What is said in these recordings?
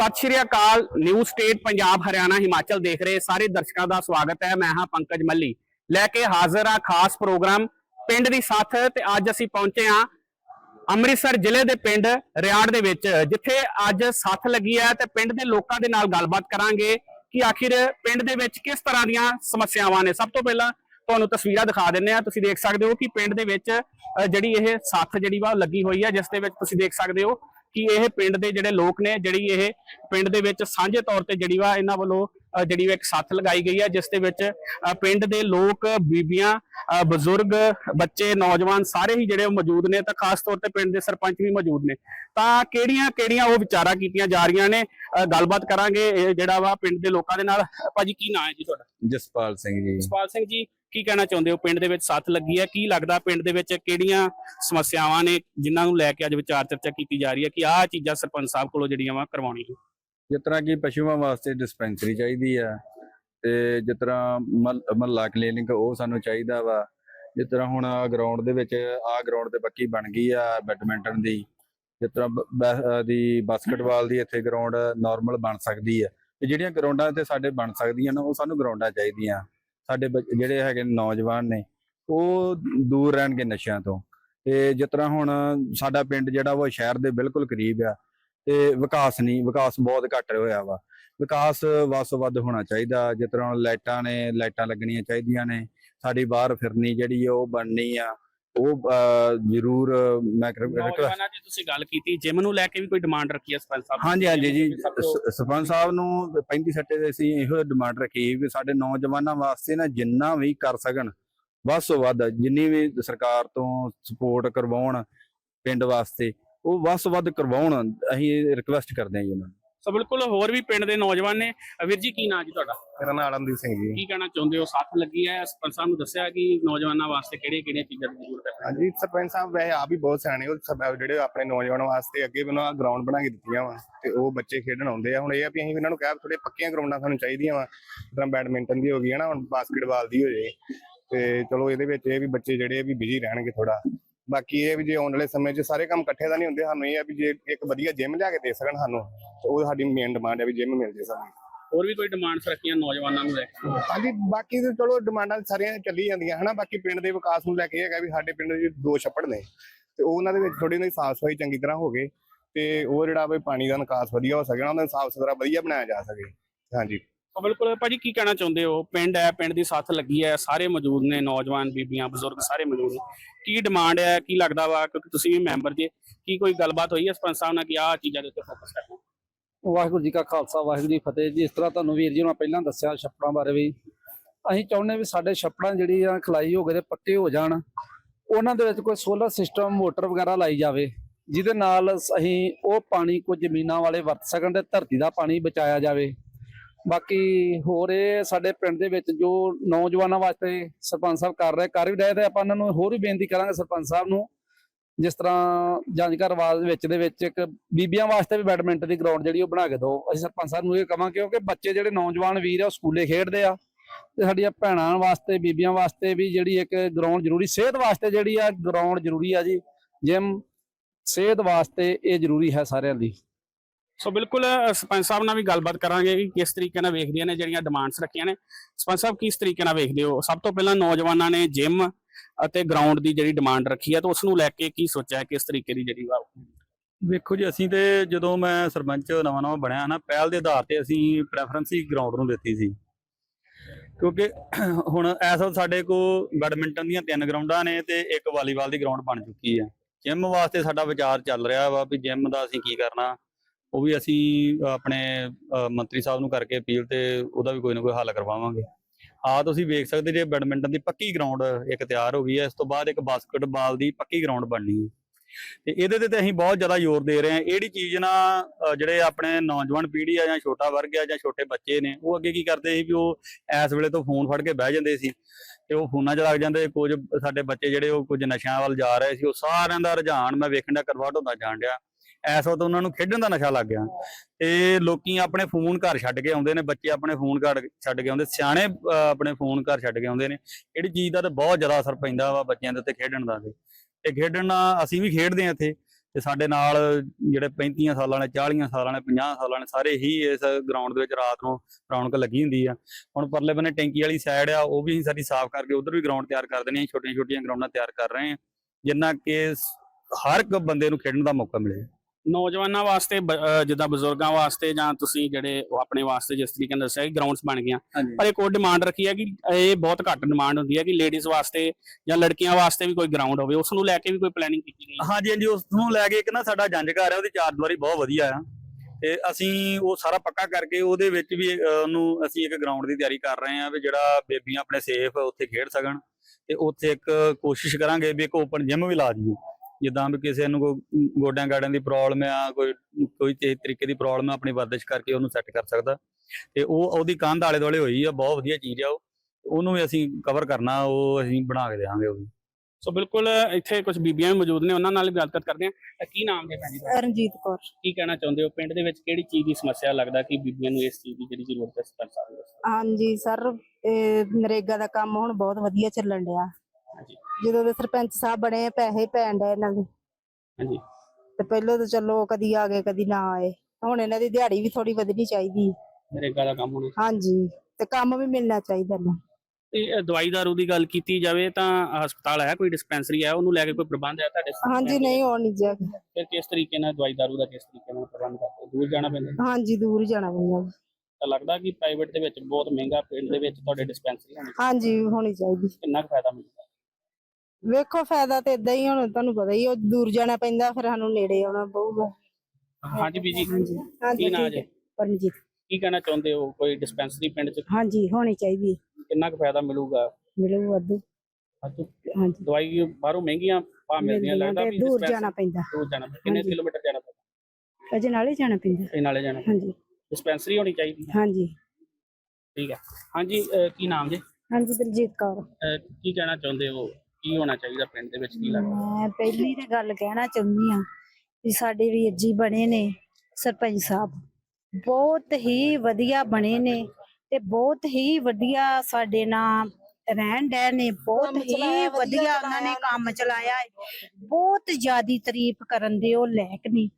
ਸਤਿ ਸ਼੍ਰੀ ਅਕਾਲ ਨਿਊ ਸਟੇਟ ਪੰਜਾਬ, ਹਰਿਆਣਾ, ਹਿਮਾਚਲ ਦੇਖ ਰਹੇ ਸਾਰੇ ਦਰਸ਼ਕਾਂ ਦਾ ਸਵਾਗਤ ਹੈ। ਮੈਂ ਹਾਂ ਪੰਕਜ ਮੱਲੀ। ਲੈ ਕੇ ਹਾਜ਼ਰ ਆ ਖਾਸ ਪ੍ਰੋਗਰਾਮ ਪਿੰਡ ਦੀ ਸਾਥ ਤੇ ਅੱਜ ਅਸੀਂ ਪਹੁੰਚੇ ਹਾਂ ਅੰਮ੍ਰਿਤਸਰ ਜ਼ਿਲ੍ਹੇ ਦੇ ਪਿੰਡ ਰਿਆੜ ਦੇ ਵਿੱਚ, ਜਿੱਥੇ ਅੱਜ ਸਾਥ ਲੱਗੀ ਹੈ ਤੇ ਪਿੰਡ ਦੇ ਲੋਕਾਂ ਦੇ ਨਾਲ ਗੱਲਬਾਤ ਕਰਾਂਗੇ ਕਿ ਆਖਿਰ ਪਿੰਡ ਦੇ ਵਿੱਚ ਕਿਸ ਤਰ੍ਹਾਂ ਦੀਆਂ ਸਮੱਸਿਆਵਾਂ ਨੇ। ਸਭ ਤੋਂ ਪਹਿਲਾਂ ਤੁਹਾਨੂੰ ਤਸਵੀਰਾਂ ਦਿਖਾ ਦਿੰਨੇ ਆ ਤੁਸੀਂ ਦੇਖ ਸਕਦੇ ਹੋ ਕਿ ਪਿੰਡ ਦੇ ਵਿੱਚ ਜਿਹੜੀ ਇਹ ਸੱਥ ਜਿਹੜੀ ਵਾ ਉਹ ਲੱਗੀ ਹੋਈ ਹੈ, ਜਿਸ ਦੇ ਵਿੱਚ ਤੁਸੀਂ ਦੇਖ ਸਕਦੇ ਹੋ ਕਿ ਇਹ ਪਿੰਡ ਦੇ ਜਿਹੜੇ ਲੋਕ ਨੇ ਜਿਹੜੀ ਇਹ ਪਿੰਡ ਦੇ ਵਿੱਚ ਸਾਂਝੇ ਤੌਰ ਤੇ ਜਿਹੜੀ ਵਾ ਇਹਨਾਂ ਵੱਲੋਂ ਜਿਹੜੀ ਇੱਕ ਸੱਥ ਲਗਾਈ ਗਈ ਹੈ ਜਿਸ ਦੇ ਵਿੱਚ ਪਿੰਡ ਦੇ ਲੋਕ ਬੀਬੀਆਂ ਬਜ਼ੁਰਗ ਬੱਚੇ ਨੌਜਵਾਨ ਸਾਰੇ ਹੀ ਜਿਹੜੇ ਮੌਜੂਦ ਨੇ ਤਾਂ ਖਾਸ ਤੌਰ ਤੇ ਪਿੰਡ ਦੇ ਸਰਪੰਚ ਵੀ ਮੌਜੂਦ ਨੇ। ਤਾਂ ਕਿਹੜੀਆਂ ਕਿਹੜੀਆਂ ਉਹ ਵਿਚਾਰਾਂ ਕੀਤੀਆਂ ਜਾ ਰਹੀਆਂ ਨੇ? ਗੱਲਬਾਤ ਕਰਾਂਗੇ ਇਹ ਜਿਹੜਾ ਵਾ ਪਿੰਡ ਦੇ ਲੋਕਾਂ ਦੇ ਨਾਲ। ਭਾਜੀ ਕੀ ਨਾਂ ਹੈ ਜੀ ਤੁਹਾਡਾ? ਜਸਪਾਲ ਸਿੰਘ ਜੀ। ਜਸਪਾਲ ਸਿੰਘ ਜੀ ਕੀ ਕਹਿਣਾ ਚਾਹੁੰਦੇ ਹੋ? ਪਿੰਡ ਦੇ ਵਿੱਚ ਸੱਥ ਲੱਗੀ ਹੈ। ਕੀ ਲੱਗਦਾ ਪਿੰਡ ਦੇ ਵਿੱਚ ਕਿਹੜੀਆਂ ਸਮੱਸਿਆਵਾਂ ਨੇ ਜਿਨ੍ਹਾਂ ਨੂੰ ਲੈ ਕੇ ਅੱਜ ਵਿਚਾਰ ਚਰਚਾ ਕੀਤੀ ਜਾ ਰਹੀ ਹੈ ਕਿ ਆਹ ਚੀਜ਼ਾਂ ਸਰਪੰਚ ਸਾਹਿਬ ਕੋਲੋਂ ਜਿਹੜੀਆਂ ਵਾ ਕਰਵਾਉਣੀਆਂ ਜਿਸ ਤਰ੍ਹਾਂ ਕਿ ਪਸ਼ੂਆਂ ਵਾਸਤੇ ਡਿਸਪੈਂਸਰੀ ਚਾਹੀਦੀ ਆ ਤੇ ਜਿਸ ਤਰ੍ਹਾਂ ਮਹੱਲਾ ਕਲੀਨਿਕ ਉਹ ਸਾਨੂੰ ਚਾਹੀਦਾ ਵਾ। ਜਿਸ ਤਰ੍ਹਾਂ ਹੁਣ ਗਰਾਊਂਡ ਦੇ ਵਿੱਚ ਆ ਗਰਾਊਂਡ ਤੇ ਪੱਕੀ ਬਣ ਗਈ ਆ ਬੈਡਮਿੰਟਨ ਦੀ। ਜਿਸ ਤਰ੍ਹਾਂ ਦੀ ਬਾਸਕਟਬਾਲ ਦੀ ਇੱਥੇ ਗਰਾਊਂਡ ਨਾਰਮਲ ਬਣ ਸਕਦੀ ਆ। ਤੇ ਜਿਹੜੀਆਂ ਗਰਾਊਂਡਾਂ ਤੇ ਸਾਡੇ ਬਣ ਸਕਦੀਆਂ ਨੇ, ਉਹ ਸਾਨੂੰ ਗਰਾਊਂਡਾਂ ਚਾਹੀਦੀਆਂ। ਸਾਡੇ ਬੱਚ- ਜਿਹੜੇ ਹੈਗੇ ਨੌਜਵਾਨ ਨੇ, ਉਹ ਦੂਰ ਰਹਿਣਗੇ ਨਸ਼ਿਆਂ ਤੋਂ। ਤੇ ਜਿਸ ਤਰ੍ਹਾਂ ਹੁਣ ਸਾਡਾ ਪਿੰਡ ਜਿਹੜਾ ਵਾ, ਉਹ ਸ਼ਹਿਰ ਦੇ ਬਿਲਕੁਲ ਕਰੀਬ ਆ, ਤੇ ਵਿਕਾਸ ਨਹੀਂ, ਵਿਕਾਸ ਬਹੁਤ ਘੱਟ ਹੋਇਆ ਵਾ। ਵਿਕਾਸ ਵੱਸ ਵੱਧ ਹੋਣਾ ਚਾਹੀਦਾ, ਜਿਸ ਤਰ੍ਹਾਂ ਲਾਈਟਾਂ ਨੇ, ਲਾਈਟਾਂ ਲੱਗਣੀਆਂ ਚਾਹੀਦੀਆਂ ਨੇ, ਸਾਡੀ ਬਾਹਰ ਫਿਰਨੀ ਜਿਹੜੀ ਆ, ਉਹ ਬਣਨੀ ਆ। ਉਹ ਜ਼ਰੂਰ ਮੈਂ ਕਰ- request- ਨੌਜਵਾਨਾਂ ਦੀ ਤੁਸੀਂ ਗੱਲ ਕੀਤੀ ਜਿਮ ਨੂੰ ਲੈ ਕੇ ਵੀ ਕੋਈ ਡਿਮਾਂਡ ਰੱਖੀ ਹੈ ਸਰਪੰਚ ਸਾਹਿਬ ਨੇ? ਹਾਂਜੀ ਹਾਂਜੀ ਜੀ ਸਭ ਤੋਂ- ਸ- ਸਰਪੰਚ ਸਾਹਿਬ ਨੂੰ 35 ਸੱਟੇ ਦੇ ਅਸੀਂ ਇਹੋ ਡਿਮਾਂਡ ਰੱਖੀ ਵੀ ਸਾਡੇ ਨੌਜਵਾਨਾਂ ਵਾਸਤੇ ਨਾ ਜਿੰਨਾ ਵੀ ਕਰ ਸਕਣ ਵੱਧ ਤੋਂ ਵੱਧ ਜਿੰਨੀ ਵੀ ਸਰਕਾਰ ਤੋਂ ਸਪੋਰਟ ਕਰਵਾਉਣ ਪਿੰਡ ਵਾਸਤੇ ਉਹ ਵੱਧ ਤੋਂ ਵੱਧ ਕਰਵਾਉਣ ਅਸੀਂ ਰਿਕਵੈਸਟ ਕਰਦੇ ਹਾਂ ਜੀ ਉਹਨਾਂ ਨੂੰ ਸੋ ਬਿਲਕੁਲ ਹੋਰ ਵੀ ਪਿੰਡ ਦੇ ਨੌਜਵਾਨ ਨੇ। ਵੀਰ ਜੀ ਕੀ ਨਾਂ ਜੀ ਤੁਹਾਡਾ? ਮੇਰਾ ਨਾਮ ਆਲਮਦੀਪ ਸਿੰਘ ਜੀ। ਕੀ ਕਹਿਣਾ ਚਾਹੁੰਦੇ ਹੋ? ਸੱਥ ਲੱਗੀ ਹੈ। ਸਰਪੰਚ ਸਾਹਿਬ ਨੂੰ ਦੱਸਿਆ ਕਿ ਨੌਜਵਾਨਾਂ ਵਾਸਤੇ ਕਿਹੜੀਆਂ ਕਿਹੜੀਆਂ ਚੀਜ਼ਾਂ ਦੀ ਜ਼ਰੂਰਤ ਹੈ? ਹਾਂਜੀ ਸਰਪੰਚ ਸਾਹਿਬ ਵੈਸੇ ਆਪ ਹੀ ਬਹੁਤ ਸਿਆਣੇ ਉਹ ਸਭ ਜਿਹੜੇ ਆਪਣੇ ਨੌਜਵਾਨਾਂ ਵਾਸਤੇ ਅੱਗੇ ਵੀ ਉਹਨਾਂ ਗਰਾਊਂਡ ਬਣਾ ਕੇ ਦਿੱਤੀਆਂ ਵਾ ਤੇ ਉਹ ਬੱਚੇ ਖੇਡਣ ਆਉਂਦੇ ਆ। ਹੁਣ ਇਹ ਆ ਵੀ ਅਸੀਂ ਇਹਨਾਂ ਨੂੰ ਕਿਹਾ ਥੋੜੇ ਪੱਕੀਆਂ ਗਰਾਊਂਡਾਂ ਸਾਨੂੰ ਚਾਹੀਦੀਆਂ ਵਾ। ਜਿੱਦਾਂ ਬੈਡਮਿੰਟਨ ਦੀ ਹੋ ਗਈ ਹੈ ਨਾ ਹੁਣ ਬਾਸਕਟਬਾਲ ਦੀ ਹੋ ਜੇ। ਤੇ ਚਲੋ ਇਹਦੇ ਵਿੱਚ ਇਹ ਵੀ ਬੱਚੇ ਜਿਹੜੇ ਵੀ ਬਿਜ਼ੀ ਰਹਿਣਗੇ ਥੋੜਾ ਬਾਕੀ ਇਹ ਵੀ ਜੇ ਆਉਣ ਵਾਲੇ ਸਮੇਂ 'ਚ ਸਾਰੇ ਕੰਮ ਇਕੱਠੇ ਤਾਂ ਨਹੀਂ ਹੁੰਦੇ ਸਾਨੂੰ ਇਹ ਆ ਵੀ ਜੇ ਇੱਕ ਵਧੀਆ ਜਿਮ ਲਿਆ ਕੇ ਦੇ ਸਕਣ ਸਾਨੂੰ ਤੇ ਉਹ ਸਾਡੀ ਮੇਨ ਡਿਮਾਂਡ ਹੈ ਵੀ ਜਿਮ ਮਿਲ ਜੇ ਸਾਨੂੰ। ਹੋਰ ਵੀ ਕੋਈ ਡਿਮਾਂਡਸ ਰੱਖੀਆਂ ਨੌਜਵਾਨਾਂ ਨੂੰ ਲੈ ਕੇ? ਹਾਂਜੀ ਬਾਕੀ ਤੇ ਚਲੋ ਡਿਮਾਂਡਾਂ ਸਾਰੀਆਂ ਚੱਲੀ ਜਾਂਦੀਆਂ ਹਨਾ? ਬਾਕੀ ਪਿੰਡ ਦੇ ਵਿਕਾਸ ਨੂੰ ਲੈ ਕੇ ਹੈਗਾ ਵੀ ਸਾਡੇ ਪਿੰਡ ਦੇ ਦੋ ਛੱਪੜ ਨੇ ਤੇ ਉਹਨਾਂ ਦੇ ਵਿੱਚ ਥੋੜੀ ਜਿਹੀ ਸਾਫ਼ ਸਫ਼ਾਈ ਚੰਗੀ ਤਰ੍ਹਾਂ ਹੋਵੇ ਤੇ ਉਹ ਜਿਹੜਾ ਵੀ ਪਾਣੀ ਦਾ ਨਿਕਾਸ ਵਧੀਆ ਹੋ ਸਕੇ ਉਹਨਾਂ ਦਾ ਸਾਫ਼ ਸੁਥਰਾ ਵਧੀਆ ਬਣਾਇਆ ਜਾ ਸਕੇ। ਹਾਂਜੀ। ਬਿਲਕੁਲ ਭਾਜੀ ਕੀ ਕਹਿਣਾ ਚਾਹੁੰਦੇ ਹੋ? ਪਿੰਡ ਹੈ, ਪਿੰਡ ਦੀ ਸਾਥ ਲੱਗੀ ਹੈ, ਸਾਰੇ ਮੌਜੂਦ ਨੇ, ਨੌਜਵਾਨ, ਬੀਬੀਆਂ, ਬਜ਼ੁਰਗ ਸਾਰੇ ਮੌਜੂਦ ਨੇ। ਕੀ ਡਿਮਾਂਡ ਹੈ, ਕੀ ਲੱਗਦਾ ਵਾ? ਕਿਉਂਕਿ ਤੁਸੀਂ ਵੀ ਮੈਂਬਰ ਜੇ, ਕੀ ਕੋਈ ਗੱਲਬਾਤ ਹੋਈ ਹੈ ਸਰਪੰਚ ਸਾਹਿਬ ਨਾਲ ਕਿ ਆਹ ਚੀਜ਼ਾਂ ਦੇ ਉੱਤੇ ਫੋਕਸ ਕਰਨਾ? ਵਾਹਿਗੁਰੂ ਜੀ ਕਾ ਖਾਲਸਾ, ਵਾਹਿਗੁਰੂ ਜੀ ਫਤਿਹ। ਜੀ, ਇਸ ਤਰ੍ਹਾਂ ਤੁਹਾਨੂੰ ਵੀਰ ਜੀ ਨੇ ਪਹਿਲਾਂ ਦੱਸਿਆ ਛੱਪੜਾਂ ਬਾਰੇ ਵੀ। ਅਸੀਂ ਚਾਹੁੰਦੇ ਵੀ ਸਾਡੇ ਛੱਪੜਾਂ ਜਿਹੜੀ ਆ ਖਲਾਈ ਹੋ ਗਏ ਤੇ ਪੱਕੇ ਹੋ ਜਾਣ, ਉਹਨਾਂ ਦੇ ਵਿੱਚ ਕੋਈ ਸੋਲਰ ਸਿਸਟਮ ਮੋਟਰ ਵਗੈਰਾ ਲਾਈ ਜਾਵੇ, ਜਿਹਦੇ ਨਾਲ ਅਸੀਂ ਉਹ ਪਾਣੀ ਕੁਝ ਜ਼ਮੀਨਾਂ ਵਾਲੇ ਵਰਤ ਸਕਣ ਤੇ ਧਰਤੀ ਦਾ ਪਾਣੀ ਬਚਾਇਆ ਜਾਵੇ। ਬਾਕੀ ਹੋਰ ਇਹ ਸਾਡੇ ਪਿੰਡ ਦੇ ਵਿੱਚ ਜੋ ਨੌਜਵਾਨਾਂ ਵਾਸਤੇ ਸਰਪੰਚ ਸਾਹਿਬ ਕਰ ਰਹੇ, ਕਰ ਵੀ ਰਹੇ ਤੇ ਆਪਾਂ ਉਹਨਾਂ ਨੂੰ ਹੋਰ ਵੀ ਬੇਨਤੀ ਕਰਾਂਗੇ ਸਰਪੰਚ ਸਾਹਿਬ ਨੂੰ, ਜਿਸ ਤਰ੍ਹਾਂ ਜਾਂਜਕਰ ਆਵਾਜ਼ ਵਿੱਚ ਦੇ ਵਿੱਚ ਇੱਕ ਬੀਬੀਆਂ ਵਾਸਤੇ ਵੀ ਬੈਡਮਿੰਟਨ ਦੀ ਗਰਾਊਂਡ ਜਿਹੜੀ ਉਹ ਬਣਾ ਕੇ ਦਿਓ। ਅਸੀਂ ਸਰਪੰਚ ਸਾਹਿਬ ਨੂੰ ਇਹ ਕਵਾਂਗੇ ਕਿਉਂਕਿ ਬੱਚੇ ਜਿਹੜੇ ਨੌਜਵਾਨ ਵੀਰ ਆ, ਉਹ ਸਕੂਲੇ ਖੇਡਦੇ ਆ ਤੇ ਸਾਡੀਆਂ ਭੈਣਾਂ ਵਾਸਤੇ, ਬੀਬੀਆਂ ਵਾਸਤੇ ਵੀ ਜਿਹੜੀ ਇੱਕ ਗਰਾਊਂਡ ਜ਼ਰੂਰੀ, ਸਿਹਤ ਵਾਸਤੇ ਜਿਹੜੀ ਆ ਗਰਾਊਂਡ ਜ਼ਰੂਰੀ ਆ ਜੀ ਜਿਮ ਸਿਹਤ ਵਾਸਤੇ ਇਹ ਜ਼ਰੂਰੀ ਹੈ ਸਾਰਿਆਂ ਲਈ ਸੋ ਬਿਲਕੁਲ ਸਰਪੰਚ ਸਾਹਿਬ ਨਾਲ ਵੀ ਗੱਲਬਾਤ ਕਰਾਂਗੇ ਕਿ ਕਿਸ ਤਰੀਕੇ ਨਾਲ ਵੇਖਦੀਆਂ ਨੇ ਜਿਹੜੀਆਂ ਡਿਮਾਂਡਸ ਰੱਖੀਆਂ ਨੇ। ਸਰਪੰਚ ਸਾਹਿਬ, ਕਿਸ ਤਰੀਕੇ ਨਾਲ ਵੇਖਦੇ ਹੋ? ਸਭ ਤੋਂ ਪਹਿਲਾਂ ਨੌਜਵਾਨਾਂ ਨੇ ਜਿਮ ਅਤੇ ਗਰਾਊਂਡ ਦੀ ਜਿਹੜੀ ਡਿਮਾਂਡ ਰੱਖੀ ਹੈ ਤਾਂ ਉਸ ਨੂੰ ਲੈ ਕੇ ਕੀ ਸੋਚਿਆ ਕਿਸ ਤਰੀਕੇ ਦੀ ਜਿਹੜੀ ਵਾ ਵੇਖੋ ਜੀ, ਅਸੀਂ ਤੇ ਜਦੋਂ ਮੈਂ ਸਰਪੰਚ ਨਵਾਂ ਨਵਾਂ ਬਣਿਆ ਨਾ, ਪਹਿਲ ਦੇ ਆਧਾਰ ਤੇ ਅਸੀਂ ਪ੍ਰੈਫਰੈਂਸ ਹੀ ਗਰਾਊਂਡ ਨੂੰ ਦਿੱਤੀ ਸੀ। ਕਿਉਂਕਿ ਹੁਣ ਐਸਾ ਸਾਡੇ ਕੋਲ ਬੈਡਮਿੰਟਨ ਦੀਆਂ ਤਿੰਨ ਗਰਾਊਂਡਾਂ ਨੇ ਤੇ ਇੱਕ ਵਾਲੀਬਾਲ ਦੀ ਗਰਾਊਂਡ ਬਣ ਚੁੱਕੀ ਹੈ ਜਿਮ ਵਾਸਤੇ ਸਾਡਾ ਵਿਚਾਰ ਚੱਲ ਰਿਹਾ ਵਾ ਵੀ ਜਿਮ ਦਾ ਅਸੀਂ ਕੀ ਕਰਨਾ? ਉਹ ਵੀ ਅਸੀਂ ਆਪਣੇ ਮੰਤਰੀ ਸਾਹਿਬ ਨੂੰ ਕਰਕੇ ਅਪੀਲ ਤੇ ਉਹਦਾ ਵੀ ਕੋਈ ਨਾ ਕੋਈ ਹੱਲ ਕਰਵਾਵਾਂਗੇ। ਆ ਤੁਸੀਂ ਵੇਖ ਸਕਦੇ ਜੇ ਬੈਡਮਿੰਟਨ ਦੀ ਪੱਕੀ ਗਰਾਊਂਡ ਇੱਕ ਤਿਆਰ ਹੋ ਗਈ ਹੈ, ਇਸ ਤੋਂ ਬਾਅਦ ਇੱਕ ਬਾਸਕਟਬਾਲ ਦੀ ਪੱਕੀ ਗਰਾਊਂਡ ਬਣਨੀ ਹੈ। ਤੇ ਇਹਦੇ ਤੇ ਅਸੀਂ ਬਹੁਤ ਜ਼ਿਆਦਾ ਜ਼ੋਰ ਦੇ ਰਹੇ ਹਾਂ। ਇਹੜੀ ਚੀਜ਼ ਨਾ ਜਿਹੜੇ ਆਪਣੇ ਨੌਜਵਾਨ ਪੀੜ੍ਹੀ ਆ ਜਾਂ ਛੋਟਾ ਵਰਗ ਆ ਜਾਂ ਛੋਟੇ ਬੱਚੇ ਨੇ, ਉਹ ਅੱਗੇ ਕੀ ਕਰਦੇ ਸੀ ਵੀ ਉਹ ਇਸ ਵੇਲੇ ਤੋਂ ਫੋਨ ਫੜ ਕੇ ਬਹਿ ਜਾਂਦੇ ਸੀ ਤੇ ਉਹ ਫੋਨਾਂ 'ਚ ਲੱਗ ਜਾਂਦੇ, ਕੁਝ ਸਾਡੇ ਬੱਚੇ ਜਿਹੜੇ ਉਹ ਕੁਝ ਨਸ਼ਿਆਂ ਵੱਲ ਜਾ ਰਹੇ ਸੀ, ਉਹ ਸਾਰਿਆਂ ਦਾ ਰੁਝਾਨ ਮੈਂ ਵੇਖਣ ਦਾ ਕਰਵਾਟ ਹੁੰਦਾ ਜਾਣ ਡਿਆ। ਐਸ ਵਕਤ ਉਹਨਾਂ ਨੂੰ ਖੇਡਣ ਦਾ ਨਸ਼ਾ ਲੱਗ ਗਿਆ। ਤੇ ਲੋਕੀ ਆਪਣੇ ਫੋਨ ਘਰ ਛੱਡ ਕੇ ਆਉਂਦੇ ਨੇ, ਬੱਚੇ ਆਪਣੇ ਫੋਨ ਘਰ ਛੱਡ ਕੇ ਆਉਂਦੇ, ਸਿਆਣੇ ਆਪਣੇ ਫੋਨ ਘਰ ਛੱਡ ਕੇ ਆਉਂਦੇ ਨੇ। ਇਹੜੀ ਚੀਜ਼ ਦਾ ਤਾਂ ਬਹੁਤ ਜ਼ਿਆਦਾ ਅਸਰ ਪੈਂਦਾ ਵਾ ਬੱਚਿਆਂ ਦੇ ਉੱਤੇ ਖੇਡਣ ਦਾ ਤੇ। ਤੇ ਖੇਡਣ ਨਾਲ ਅਸੀਂ ਵੀ ਖੇਡਦੇ ਆ ਇੱਥੇ। ਤੇ ਸਾਡੇ ਨਾਲ ਜਿਹੜੇ 35 ਸਾਲਾਂ ਵਾਲੇ 40 ਸਾਲਾਂ ਵਾਲੇ 50 ਸਾਲਾਂ ਵਾਲੇ ਸਾਰੇ ਹੀ ਇਸ ਗਰਾਊਂਡ ਦੇ ਵਿੱਚ ਰਾਤ ਨੂੰ ਰੌਣਕ ਲੱਗੀ ਹੁੰਦੀ ਆ। ਹੁਣ ਪਰਲੇ ਬੰਨੇ ਟੈਂਕੀ ਵਾਲੀ ਸਾਈਡ ਆ, ਉਹ ਵੀ ਅਸੀਂ ਸਾਡੀ ਸਾਫ਼ ਕਰਕੇ ਉਧਰ ਵੀ ਗਰਾਊਂਡ ਤਿਆਰ ਕਰ ਦੇਣੀ ਛੋਟੀਆਂ ਛੋਟੀਆਂ ਗਰਾਊਂਡਾਂ ਤਿਆਰ ਕਰ ਰਹੇ ਹਾਂ। ਜਿੰਨਾ ਕਿ ਹਰ ਇੱਕ ਬੰਦੇ ਨੂੰ ਖੇਡਣ ਦਾ ਮੌਕਾ ਮਿਲੇ। ਨੌਜਵਾਨਾਂ ਵਾਸਤੇ ਬ- ਅਹ ਜਿੱਦਾਂ ਬਜ਼ੁਰਗਾਂ ਵਾਸਤੇ ਜਾਂ ਤੁਸੀਂ ਜਿਹੜੇ ਉਹ ਆਪਣੇ ਵਾਸਤੇ ਜਿਸ ਤਰੀਕੇ ਨਾਲ ਦੱਸਿਆ ਕਿ ਗਰਾਊਂਡਸ ਬਣ ਗਈਆਂ। ਹਾਂਜੀ। ਪਰ ਇੱਕ ਉਹ ਡਿਮਾਂਡ ਰੱਖੀ ਹੈ ਕਿ ਇਹ ਬਹੁਤ ਘੱਟ ਡਿਮਾਂਡ ਹੁੰਦੀ ਹੈ ਕਿ ਲੇਡੀਜ਼ ਵਾਸਤੇ ਜਾਂ ਲੜਕੀਆਂ ਵਾਸਤੇ ਵੀ ਕੋਈ ਗਰਾਊਂਡ ਹੋਵੇ। ਉਸ ਨੂੰ ਲੈ ਕੇ ਵੀ ਕੋਈ ਪਲੈਨਿੰਗ ਕੀਤੀ ਗਈ ਹੈ? ਹਾਂਜੀ ਹਾਂਜੀ ਉਸ ਨੂੰ ਲੈ ਕੇ ਇੱਕ ਨਾ ਸਾਡਾ ਜੰਜ ਘਰ ਹੈ ਉਹਦੀ ਚਾਰ ਦੀਵਾਰੀ ਬਹੁਤ ਵਧੀਆ ਆ। ਤੇ ਅਸੀਂ ਉਹ ਸਾਰਾ ਪੱਕਾ ਕਰਕੇ ਉਹਦੇ ਵਿੱਚ ਵੀ ਅਹ, ਉਹਨੂੰ ਅਸੀਂ ਇੱਕ ਗਰਾਊਂਡ ਦੀ ਤਿਆਰੀ ਕਰ ਰਹੇ ਹਾਂ ਵੀ ਜਿਹੜਾ ਬੇਬੀਆਂ ਆਪਣੇ ਸੇਫ ਉੱਥੇ ਖੇਡ ਸਕਣ। ਤੇ ਉੱਥੇ ਇੱਕ ਕੋਸ਼ਿਸ਼ ਕਰਾਂਗੇ ਵੀ ਇੱਕ ਓਪਨ ਜਿਮ ਵੀ ਲਾ ਦਈਏ। ਜਿੱਦਾਂ ਵੀ ਕਿਸੇ ਨੂੰ ਕੋਈ ਗੋਡਿਆਂ ਗਾਡਿਆਂ ਦੀ ਪ੍ਰੋਬਲਮ ਆ ਕੋਈ ਕੋਈ ਤੇ ਤਰੀਕੇ ਦੀ ਪ੍ਰੋਬਲਮ ਆ ਆਪਣੀ ਵਰਦਿਸ਼ ਕਰਕੇ ਉਹਨੂੰ ਸੈੱਟ ਕਰ ਸਕਦਾ। ਤੇ ਉਹ ਉਹਦੀ ਕੰਧ ਆਲੇ ਦੁਆਲੇ ਹੋਈ ਆ ਬਹੁਤ ਵਧੀਆ ਚੀਜ਼ ਆ ਉਹ। ਉਹਨੂੰ ਵੀ ਅਸੀਂ ਕਵਰ ਕਰਨਾ ਉਹ ਅਸੀਂ ਬਣਾ ਕੇ ਦੇਵਾਂਗੇ ਉਹ ਵੀ। ਸੋ ਬਿਲਕੁਲ ਇੱਥੇ ਕੁਝ ਬੀਬੀਆਂ ਵੀ ਮੌਜੂਦ ਨੇ ਉਹਨਾਂ ਨਾਲ ਵੀ ਗੱਲਬਾਤ ਕਰਦੇ ਹਾਂ। ਕੀ ਨਾਮ ਜੀ ਤੁਹਾਡਾ? ਰਣਜੀਤ ਕੌਰ। ਕੀ ਕਹਿਣਾ ਚਾਹੁੰਦੇ ਹੋ? ਪਿੰਡ ਦੇ ਵਿੱਚ ਕਿਹੜੀ ਚੀਜ਼ ਦੀ ਸਮੱਸਿਆ ਲੱਗਦਾ ਕਿ ਬੀਬੀਆਂ ਨੂੰ ਇਸ ਚੀਜ਼ ਦੀ ਜਿਹੜੀ ਜ਼ਰੂਰਤ ਹੈ ਸਰਪੰਚ ਸਾਹਿਬ। ਹਾਂਜੀ ਸਰ ਇਹ ਨਰੇਗਾ ਦਾ ਕੰਮ ਹੁਣ ਬਹੁਤ ਵਧੀਆ ਚੱਲਣ ਡਿਆ। ਹਾਂਜੀ। ਜਦੋਂ ਦੇ ਸਰਪੰਚ ਸਾਹਿਬ ਬਣੇ ਪੈਸੇ ਪੈਣ ਡਏ ਇਹਨਾਂ ਦੇ। ਹਾਂਜੀ। ਤੇ ਪਹਿਲਾਂ ਤਾਂ ਚਲੋ ਕਦੀ ਆ ਗਏ ਕਦੀ ਨਾ ਆਏ। ਹੁਣ ਇਹਨਾਂ ਦੀ ਦਿਹਾੜੀ ਵੀ ਥੋੜੀ ਵਧਣੀ ਚਾਹੀਦੀ। ਨਰੇਗਾ ਦਾ ਕੰਮ ਹੋਣਾ ਹਾਂਜੀ ਤੇ ਕੰਮ ਵੀ ਮਿਲਣਾ ਚਾਹੀਦਾ ਨਾ। ਤੇ ਇਹ ਦਵਾਈ ਦਾਰੂ ਦੀ ਗੱਲ ਕੀਤੀ ਜਾਵੇ ਤਾਂ ਹਸਪਤਾਲ ਹੈ ਕੋਈ ਡਿਸਪੈਂਸਰੀ ਹੈ? ਉਹਨੂੰ ਲੈ ਕੇ ਕੋਈ ਪ੍ਰਬੰਧ ਹੈ ਤੁਹਾਡੇ ਹਾਂਜੀ ਨਹੀਂ ਹੋਣੀ ਫਿਰ ਕਿਸ ਤਰੀਕੇ ਨਾਲ ਦਵਾਈ ਦਾਰੂ ਦਾ ਕਿਸ ਤਰੀਕੇ ਨਾਲ ਪ੍ਰਬੰਧ ਕਰਦੇ ਹੋ? ਦੂਰ ਜਾਣਾ ਪੈਂਦਾ? ਹਾਂਜੀ ਦੂਰ ਜਾਣਾ ਪੈਂਦਾ ਤਾਂ ਲੱਗਦਾ ਕਿ ਪ੍ਰਾਈਵੇਟ ਦੇ ਵਿੱਚ ਬਹੁਤ ਮਹਿੰਗਾ ਪਿੰਡ ਦੇ ਵਿੱਚ ਤੁਹਾਡੇ ਡਿਸਪੈਂਸਰੀ ਹੋਣੀ ਹਾਂਜੀ ਹੋਣੀ ਚਾਹੀਦੀ। ਕਿੰਨਾ ਕੁ ਫਾਇਦਾ ਮਿਲਦਾ ਵੇਖੋ ਫਾਇਦਾ ਤੇ ਇਦਾਂ ਹੀ ਹੁਣ ਤੁਹਾਨੂੰ ਪਤਾ ਹੀ ਉਹ ਦੂਰ ਜਾਣਾ ਪੈਂਦਾ ਫਿਰ ਸਾਨੂੰ ਨੇੜੇ ਆਉਣਾ ਪਊਗਾ। ਹਾਂਜੀ ਬੀਜੀ ਹਾਂਜੀ ਹਾਂਜੀ ਕੀ ਨਾਂ ਠੀਕ ਹੈ ਜੀ? ਪਰਮਜੀਤ। ਕੀ ਕਹਿਣਾ ਚਾਹੁੰਦੇ ਹੋ ਕੋਈ ਡਿਸਪੈਂਸਰੀ ਪਿੰਡ 'ਚ? ਹਾਂਜੀ ਹੋਣੀ ਚਾਹੀਦੀ ਕਿੰਨਾ ਕੁ ਫਾਇਦਾ ਮਿਲੂਗਾ? ਮਿਲੂ ਵਾਧੂ। ਹਾਂਜੀ। ਦਵਾਈ ਬਾਹਰੋਂ ਮਹਿੰਗੀਆਂ ਪਾ ਮਿਲਦੀਆਂ ਲੱਗਦਾ ਵੀ ਦੂਰ dispensary ਜਾਣਾ ਪੈਂਦਾ। ਦੂਰ ਜਾਣਾ ਪੈਂਦਾ। ਕਿੰਨੇ ਹਾਂਜੀ। ਕਿਲੋਮੀਟਰ ਜਾਣਾ ਪੈਂਦਾ? ਅਜੇ ਨਾਲੇ ਜਾਣਾ ਪੈਂਦਾ। ਇਹ ਨਾਲੇ ਜਾਣਾ ਹਾਂਜੀ। ਡਿਸਪੈਂਸਰੀ ਹੋਣੀ ਚਾਹੀਦੀ ਹੈ। ਹਾਂਜੀ। ਠੀਕ ਹੈ। ਹਾਂਜੀ ਅਹ ਕੀ ਨਾਮ ਜੀ? ਹਾਂਜੀ ਦਲਜੀਤ ਕੌਰ। ਅਹ ਕੀ ਕਹਿਣਾ ਚਾਹੁੰਦੇ ਹੋ? ਕੀ ਹੋਣਾ ਚਾਹੀਦਾ ਪਿੰਡ ਦੇ ਵਿੱਚ ਕੀ ਲੱਗਦਾ? ਮੈਂ ਪਹਿਲੀ ਤੇ ਗੱਲ ਕਹਿਣਾ ਚਾਹੁੰਦੀ ਆ ਵੀ ਸਾਡੇ ਵੀਰ ਜੀ ਬਣੇ ਨੇ ਸਰਪੰਚ ਸਾਹਿਬ। ਬਹੁਤ ਹੀ ਵਧੀਆ ਬਣੇ ਨੇ ਤੇ ਬਹੁਤ ਹੀ ਵਧੀਆ ਸਾਡੇ ਨਾਲ ਰਹਿਣ ਡੈ ਨੇ ਬਹੁਤ ਹੀ ਵਧੀਆ ਉਹਨਾਂ ਨੇ ਕੰਮ ਚਲਾਇਆ ਹੈ ਬਹੁਤ ਜ਼ਿਆਦੀ ਤਾਰੀਫ ਕਰਨ ਦੇ ਉਹ ਲਾਇਕ ਨਹੀਂ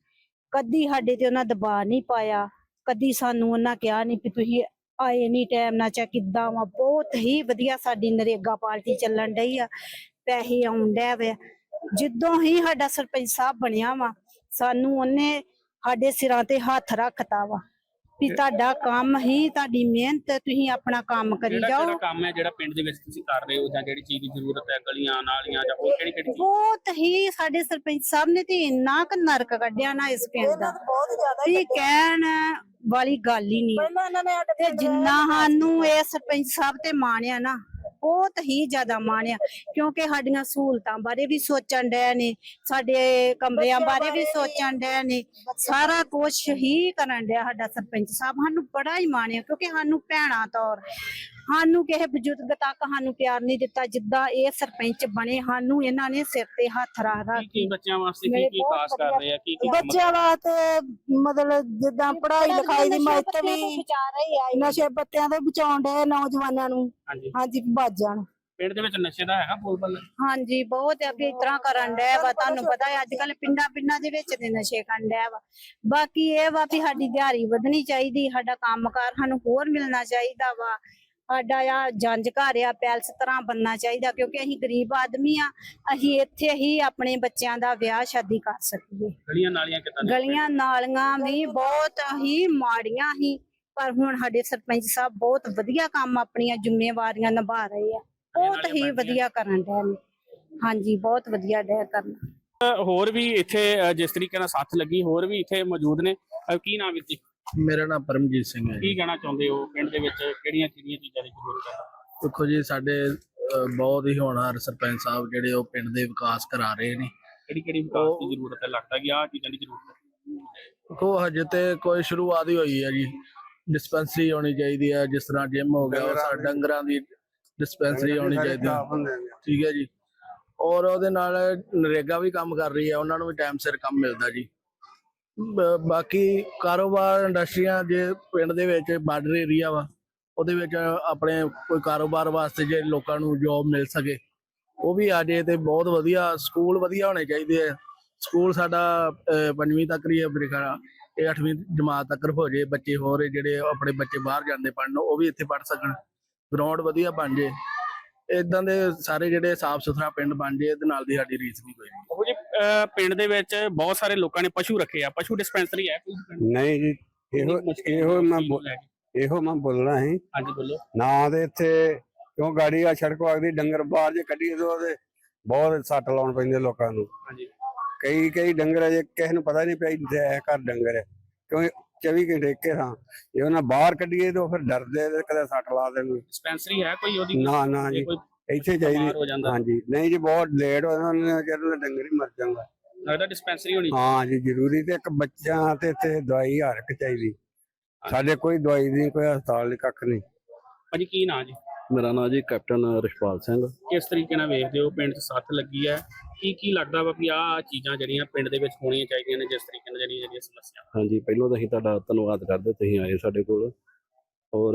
ਕਦੀ ਸਾਡੇ ਤੇ ਉਹਨਾਂ ਦਬਾਅ ਨਹੀਂ ਪਾਇਆ ਕਦੀ ਸਾਨੂੰ ਉਹਨਾਂ ਕਿਹਾ ਨਹੀਂ ਕਿ ਤੁਸੀਂ ਆਏ ਨਹੀਂ ਟਾਈਮ ਨਾਲ ਚਾ ਕਿੱਦਾਂ ਵਾ। ਬਹੁਤ ਹੀ ਵਧੀਆ ਸਾਡੀ ਨਰੇਗਾ ਪਾਰਟੀ ਚੱਲਣ ਡਈ ਆ। ਪੈਸੇ ਆਉਣ ਡੈ ਵੇ। ਜਿੱਦੋਂ ਹੀ ਸਾਡਾ ਸਰਪੰਚ ਸਾਹਿਬ ਬਣਿਆ ਵਾ ਸਾਨੂੰ ਉਹਨੇ ਸਾਡੇ ਸਿਰਾਂ ਤੇ ਹੱਥ ਰੱਖਤਾ ਵਾ ਵੀ ਤੁਹਾਡਾ ਕੰਮ ਹੀ ਤੁਹਾਡੀ ਮਿਹਨਤ ਤੁਸੀਂ ਆਪਣਾ ਕੰਮ ਕਰੀ ਜਿਹੜਾ ਜਾਓ। ਜਿਹੜਾ ਕੰਮ ਹੈ ਜਿਹੜਾ ਪਿੰਡ ਦੇ ਵਿੱਚ ਤੁਸੀਂ ਕਰ ਰਹੇ ਹੋ ਜਾਂ ਜਿਹੜੀ ਚੀਜ਼ ਦੀ ਜ਼ਰੂਰਤ ਹੈ ਗਲੀਆਂ ਨਾਲੀਆਂ ਜਾਂ ਹੋਰ ਕਿਹੜੀ ਕਿਹੜੀ ਬਹੁਤ ਹੀ ਸਾਡੇ ਸਰਪੰਚ ਸਾਹਿਬ ਨੇ ਤੇ ਇੰਨਾ ਕੁ ਨਰਕ ਕੱਢਿਆ ਨਾ ਇਸ ਪਿੰਡ ਦਾ। ਬਹੁਤ ਜ਼ਿਆਦਾ ਵੀ ਕਹਿਣ ਵਾਲੀ ਗੱਲ ਹੀ ਨਹੀਂ। ਪਹਿਲਾਂ ਇਹਨਾਂ ਨੇ ਸਾਡੇ ਤੇ ਜਿੰਨਾ ਸਾਨੂੰ ਇਹ ਸਰਪੰਚ ਸਾਹਿਬ ਤੇ ਮਾਣਿਆ ਨਾ ਬਹੁਤ ਹੀ ਜ਼ਿਆਦਾ ਮਾਣਿਆ ਕਿਉਂਕਿ ਸਾਡੀਆਂ ਸਹੂਲਤਾਂ ਬਾਰੇ ਵੀ ਸੋਚਣ ਡੈ ਨੇ ਸਾਡੇ ਕਮਰਿਆਂ ਬਾਰੇ ਵੀ ਸੋਚਣ ਡੈ ਨੇ ਸਾਰਾ ਕੁਝ ਹੀ ਕਰਨ ਡਿਆ ਸਾਡਾ ਸਰਪੰਚ ਸਾਹਿਬ ਸਾਨੂੰ ਬੜਾ ਹੀ ਮਾਣਿਆ ਕਿਉਂਕਿ ਸਾਨੂੰ ਭੈਣਾਂ ਤੌਰ ਸਾਨੂੰ ਕਿਸੇ ਬਜ਼ੁਰਗ ਤੱਕ ਸਾਨੂੰ ਪਿਆਰ ਨਹੀਂ ਦਿੱਤਾ ਜਿੱਦਾਂ ਇਹ ਸਰਪੰਚ ਬਣੇ ਸਾਨੂੰ ਇਹਨਾਂ ਨੇ ਸਿਰ ਤੇ ਹੱਥ ਰੱਖ ਰੱਖ ਕੀ ਕੀ ਬੱਚਿਆਂ ਵਾਸਤੇ ਕੀ ਕੀ ਖਾਸ ਕਰ ਰਹੇ ਆ? ਕੀ ਕੀ ਬੱਚਿਆਂ ਵਾਸਤੇ ਮਤਲਬ ਜਿੱਦਾਂ ਪੜ੍ਹਾਈ ਲਿਖਾਈ ਦੀ ਮਹੱਤਵ ਵੀ ਵਿਚਾਰ ਰਹੀ ਆ ਨਸ਼ੇ ਪੱਤਿਆਂ ਤੋਂ ਬਚਾਉਣ ਦੇ ਨੌਜਵਾਨਾਂ ਨੂੰ। ਹਾਂਜੀ। ਬਚ ਜਾਣ। ਪਿੰਡ ਦੇ ਵਿੱਚ ਨਸ਼ੇ ਦਾ ਹੈਗਾ ਬੋਲ ਬੱਲ? ਹਾਂਜੀ ਬਹੁਤ ਆ ਵੀ ਇਸ ਤਰ੍ਹਾਂ ਕਰਨ ਡਿਆ ਵਾ ਤੁਹਾਨੂੰ ਪਤਾ ਹੈ ਅੱਜ ਕੱਲ ਪਿੰਡਾਂ ਪਿੰਡਾਂ ਦੇ ਵਿੱਚ ਦੇ ਨਸ਼ੇ ਕਰਨ ਡਿਆ ਵਾ। ਬਾਕੀ ਇਹ ਵਾ ਵੀ ਸਾਡੀ ਦਿਹਾੜੀ ਵਧਣੀ ਚਾਹੀਦੀ ਸਾਡਾ ਕੰਮਕਾਰ ਸਾਨੂੰ ਹੋਰ ਮਿਲਣਾ ਚਾਹੀਦਾ ਵਾ। ਸਾਡਾ ਆ ਜੰਜ ਘਰ ਆ ਪੈਲਸ ਤਰ੍ਹਾਂ ਬੰਨਣਾ ਚਾਹੀਦਾ ਕਿਉਂਕਿ ਅਸੀਂ ਗਰੀਬ ਆਦਮੀ ਆ ਅਸੀਂ ਇੱਥੇ ਹੀ ਆਪਣੇ ਬੱਚਿਆਂ ਦਾ ਵਿਆਹ ਸ਼ਾਦੀ ਕਰ ਸਕੀਏ। ਗਲੀਆਂ ਨਾਲੀਆਂ ਕਿੱਦਾਂ? ਗਲੀਆਂ ਨਾਲੀਆਂ ਵੀ ਬਹੁਤ ਹੀ ਮਾੜੀਆਂ ਹੀ ਪਰ ਹੁਣ ਸਾਡੇ ਸਰਪੰਚ ਸਾਹਿਬ ਬਹੁਤ ਵਧੀਆ ਕੰਮ ਆਪਣੀਆਂ ਜ਼ਿੰਮੇਵਾਰੀਆਂ ਨਿਭਾ ਰਹੇ ਆ ਬਹੁਤ ਹੀ ਵਧੀਆ ਕਰਨ ਡਏ ਨੇ। ਹਾਂਜੀ ਬਹੁਤ ਵਧੀਆ ਡੈ ਕਰਨਾ। ਹੋਰ ਵੀ ਇੱਥੇ ਜਿਸ ਤਰੀਕੇ ਨਾਲ ਸੱਥ ਲੱਗੀ ਹੋਰ ਵੀ ਇੱਥੇ ਮੌਜੂਦ ਨੇ। ਕੀ ਨਾਮ ਵਿੱਚ ਮੇਰਾ ਨਾਮ ਪਰਮਜੀਤ ਸਿੰਘ ਹੈ ਜੀ। ਕੀ ਕਹਿਣਾ ਚਾਹੁੰਦੇ ਹੋ? ਪਿੰਡ ਦੇ ਵਿੱਚ ਕਿਹੜੀਆਂ ਕਿਹੜੀਆਂ ਚੀਜ਼ਾਂ ਦੀ ਜ਼ਰੂਰਤ ਹੈ? ਦੇਖੋ ਜੀ ਸਾਡੇ ਅਹ, ਬਹੁਤ ਹੀ ਹੋਣਹਾਰ ਸਰਪੰਚ ਸਾਹਿਬ ਜਿਹੜੇ ਉਹ ਪਿੰਡ ਦੇ ਵਿਕਾਸ ਕਰਾ ਰਹੇ ਨੇ। ਕਿਹੜੀ ਕਿਹੜੀ ਵਿਕਾਸ ਦੀ ਜ਼ਰੂਰਤ ਹੈ? ਲੱਗਦਾ ਕਿ ਆਹ ਚੀਜ਼ਾਂ ਦੀ ਜ਼ਰੂਰਤ ਹੈ। ਦੇਖੋ ਹਜੇ ਤੇ ਕੋਈ ਸ਼ੁਰੂਆਤ ਹੀ ਹੋਈ ਹੈ ਜੀ। ਡਿਸਪੈਂਸਰੀ ਹੋਣੀ ਚਾਹੀਦੀ ਹੈ ਜਿਸ ਤਰ੍ਹਾਂ ਜਿਮ ਹੋ ਗਿਆ ਉਹ ਸਾਡੇ ਡੰਗਰਾਂ ਦੀ ਡਿਸਪੈਂਸਰੀ ਹੋਣੀ ਚਾਹੀਦੀ ਹੈ। ਠੀਕ ਹੈ ਜੀ। ਔਰ ਉਹਦੇ ਨਾਲ ਨਰੇਗਾ ਵੀ ਕੰਮ ਕਰ ਰਹੀ ਹੈ ਉਹਨਾਂ ਨੂੰ ਵੀ ਟਾਈਮ ਸਿਰ ਕੰਮ ਮਿਲਦਾ ਜੀ। ਬਾਕੀ ਕਾਰੋਬਾਰ ਇੰਡਸਟਰੀਆਂ ਜੇ ਪਿੰਡ ਦੇ ਵਿੱਚ ਬਾਰਡਰ ਏਰੀਆ ਵਾ ਉਹਦੇ ਵਿੱਚ ਆਪਣੇ ਕੋਈ ਕਾਰੋਬਾਰ ਵਾਸਤੇ ਜੇ ਲੋਕਾਂ ਨੂੰ ਜੋਬ ਮਿਲ ਸਕੇ ਉਹ ਵੀ ਆ ਜੇ ਤੇ ਬਹੁਤ ਵਧੀਆ ਸਕੂਲ ਵਧੀਆ ਹੋਣੇ ਚਾਹੀਦੇ ਆ। ਸਕੂਲ ਸਾਡਾ ਅਹ, ਪੰਜਵੀਂ ਤੱਕ ਹੀ ਹੈ ਮੇਰੇ ਖਿਆਲ ਇਹ 8ਵੀਂ ਜਮਾਤ ਤੱਕ ਹੋ ਜੇ ਬੱਚੇ ਹੋਰ ਜਿਹੜੇ ਆਪਣੇ ਬੱਚੇ ਬਾਹਰ ਜਾਂਦੇ ਪੜਨ ਉਹ ਵੀ ਇੱਥੇ ਪੜ ਸਕਣ ਗਰਾਊਂਡ ਵਧੀਆ ਬਣ ਜੇ ਇਦਾਂ ਦੇ ਸਾਰੇ ਜਿਹੜੇ ਸਾਫ਼ ਸੁਥਰਾ ਪਿੰਡ ਬਣ ਜੇ ਇਹਦੇ ਨਾਲ ਦੀ ਸਾਡੀ ਰੀਸ ਨਹੀਂ ਕੋਈ। ਉਹ ਜੀ ਪਿੰਡ ਦੇ ਵਿੱਚ ਬਹੁਤ ਸਾਰੇ ਲੋਕਾਂ ਨੇ ਪਸ਼ੂ ਰੱਖੇ ਆ ਪਸ਼ੂ ਡਿਸਪੈਂਸਰੀ ਹੈ ਕੋਈ? ਪਿੰਡ? ਨਹੀਂ ਜੀ ਇਹੋ ਇਹੋ ਮੈਂ ਕੀ ਬੋ- ਲੈ ਕੇ? ਇਹੋ ਮੈਂ ਬੋਲਣਾ ਸੀ। ਹਾਂਜੀ ਬੋਲੋ। ਨਾ ਦੇ ਇੱਥੇ ਕਿਉਂ ਗਾੜੀ ਆ ਸੜਕ ਵਗਦੀ ਡੰਗਰ ਬਾਹਰ ਜੇ ਕੱਢੀਏ ਤੇ ਉਹਦੇ ਬਹੁਤ ਸੱਟ ਲਾਉਣ ਪੈਂਦੇ ਲੋਕਾਂ ਨੂੰ। ਹਾਂਜੀ। ਕਈ ਕਈ ਡੰਗਰ ਅਜੇ ਕਿਸੇ ਨੂੰ ਪਤਾ ਨਹੀਂ ਪਿਆ ਇੱਥੇ ਇਹ ਘਰ ਡੰਗਰ ਹੈ। ਕਿਉਂ 24 ਘੰਟੇ ਇੱਕੇ ਥਾਂ। ਜੇ ਉਹਨਾਂ ਬਾਹਰ ਕੱਢੀਏ ਤਾਂ ਉਹ ਫਿਰ ਡਰਦੇ ਤੇ ਕਦੇ ਸੱਟ ਲਾ ਦੇਣ ਡਿਸਪੈਂਸਰੀ ਹੈ ਕੋਈ ਉਹਦੀ? ਨਾ ਨਾ ਜੇ। ਜੀ ਕੋਈ ਇੱਥੇ ਬਿਮਾਰ ਚਾਹੀਦੀ ਹੋ ਜਾਂਦਾ। ਹਾਂਜੀ। ਨਹੀਂ ਜੀ ਬਹੁਤ ਲੇਟ ਹੋ ਜਾਂਦਾ ਜਦੋਂ ਡੰਗਰ ਹੀ ਮਰ ਜਾਂਦਾ ਲੱਗਦਾ ਡਿਸਪੈਂਸਰੀ ਹੋਣੀ। ਹਾਂ ਜੀ ਜ਼ਰੂਰੀ ਤੇ ਇੱਕ ਬੱਚਿਆਂ ਤੇ ਇੱਥੇ ਦਵਾਈ ਹਰ ਇੱਕ ਚਾਹੀਦੀ। ਸਾਡੇ ਕੋਈ ਦਵਾਈ ਨਹੀਂ ਕੋਈ ਹਸਪਤਾਲ ਨਹੀਂ ਕੱਖ ਨਹੀਂ। ਭਾਜੀ ਕੀ ਨਾਂ ਜੀ? ਮੇਰਾ ਨਾਮ ਜੀ ਕੈਪਟਨ ਰਿਸ਼ਪਾਲ ਸਿੰਘ। ਕਿਸ ਤਰੀਕੇ ਨਾਲ ਵੇਖਦੇ ਹੋ? ਪਿੰਡ 'ਚ ਸੱਥ ਲੱਗੀ ਹੈ। ਕੀ ਕੀ ਲੱਗਦਾ ਵਾ ਵੀ ਆਹ ਚੀਜ਼ਾਂ ਜਿਹੜੀਆਂ ਪਿੰਡ ਦੇ ਵਿੱਚ ਹੋਣੀਆਂ ਚਾਹੀਦੀਆਂ ਨੇ ਜਿਸ ਤਰੀਕੇ ਨਾਲ ਜਿਹੜੀਆਂ ਜਿਹੜੀਆਂ ਸਮੱਸਿਆਵਾਂ ਹਾਂਜੀ ਪਹਿਲਾਂ ਤਾਂ ਅਸੀਂ ਤੁਹਾਡਾ ਧੰਨਵਾਦ ਕਰਦੇ ਤੁਸੀਂ ਆਏ ਸਾਡੇ ਕੋਲ। ਔਰ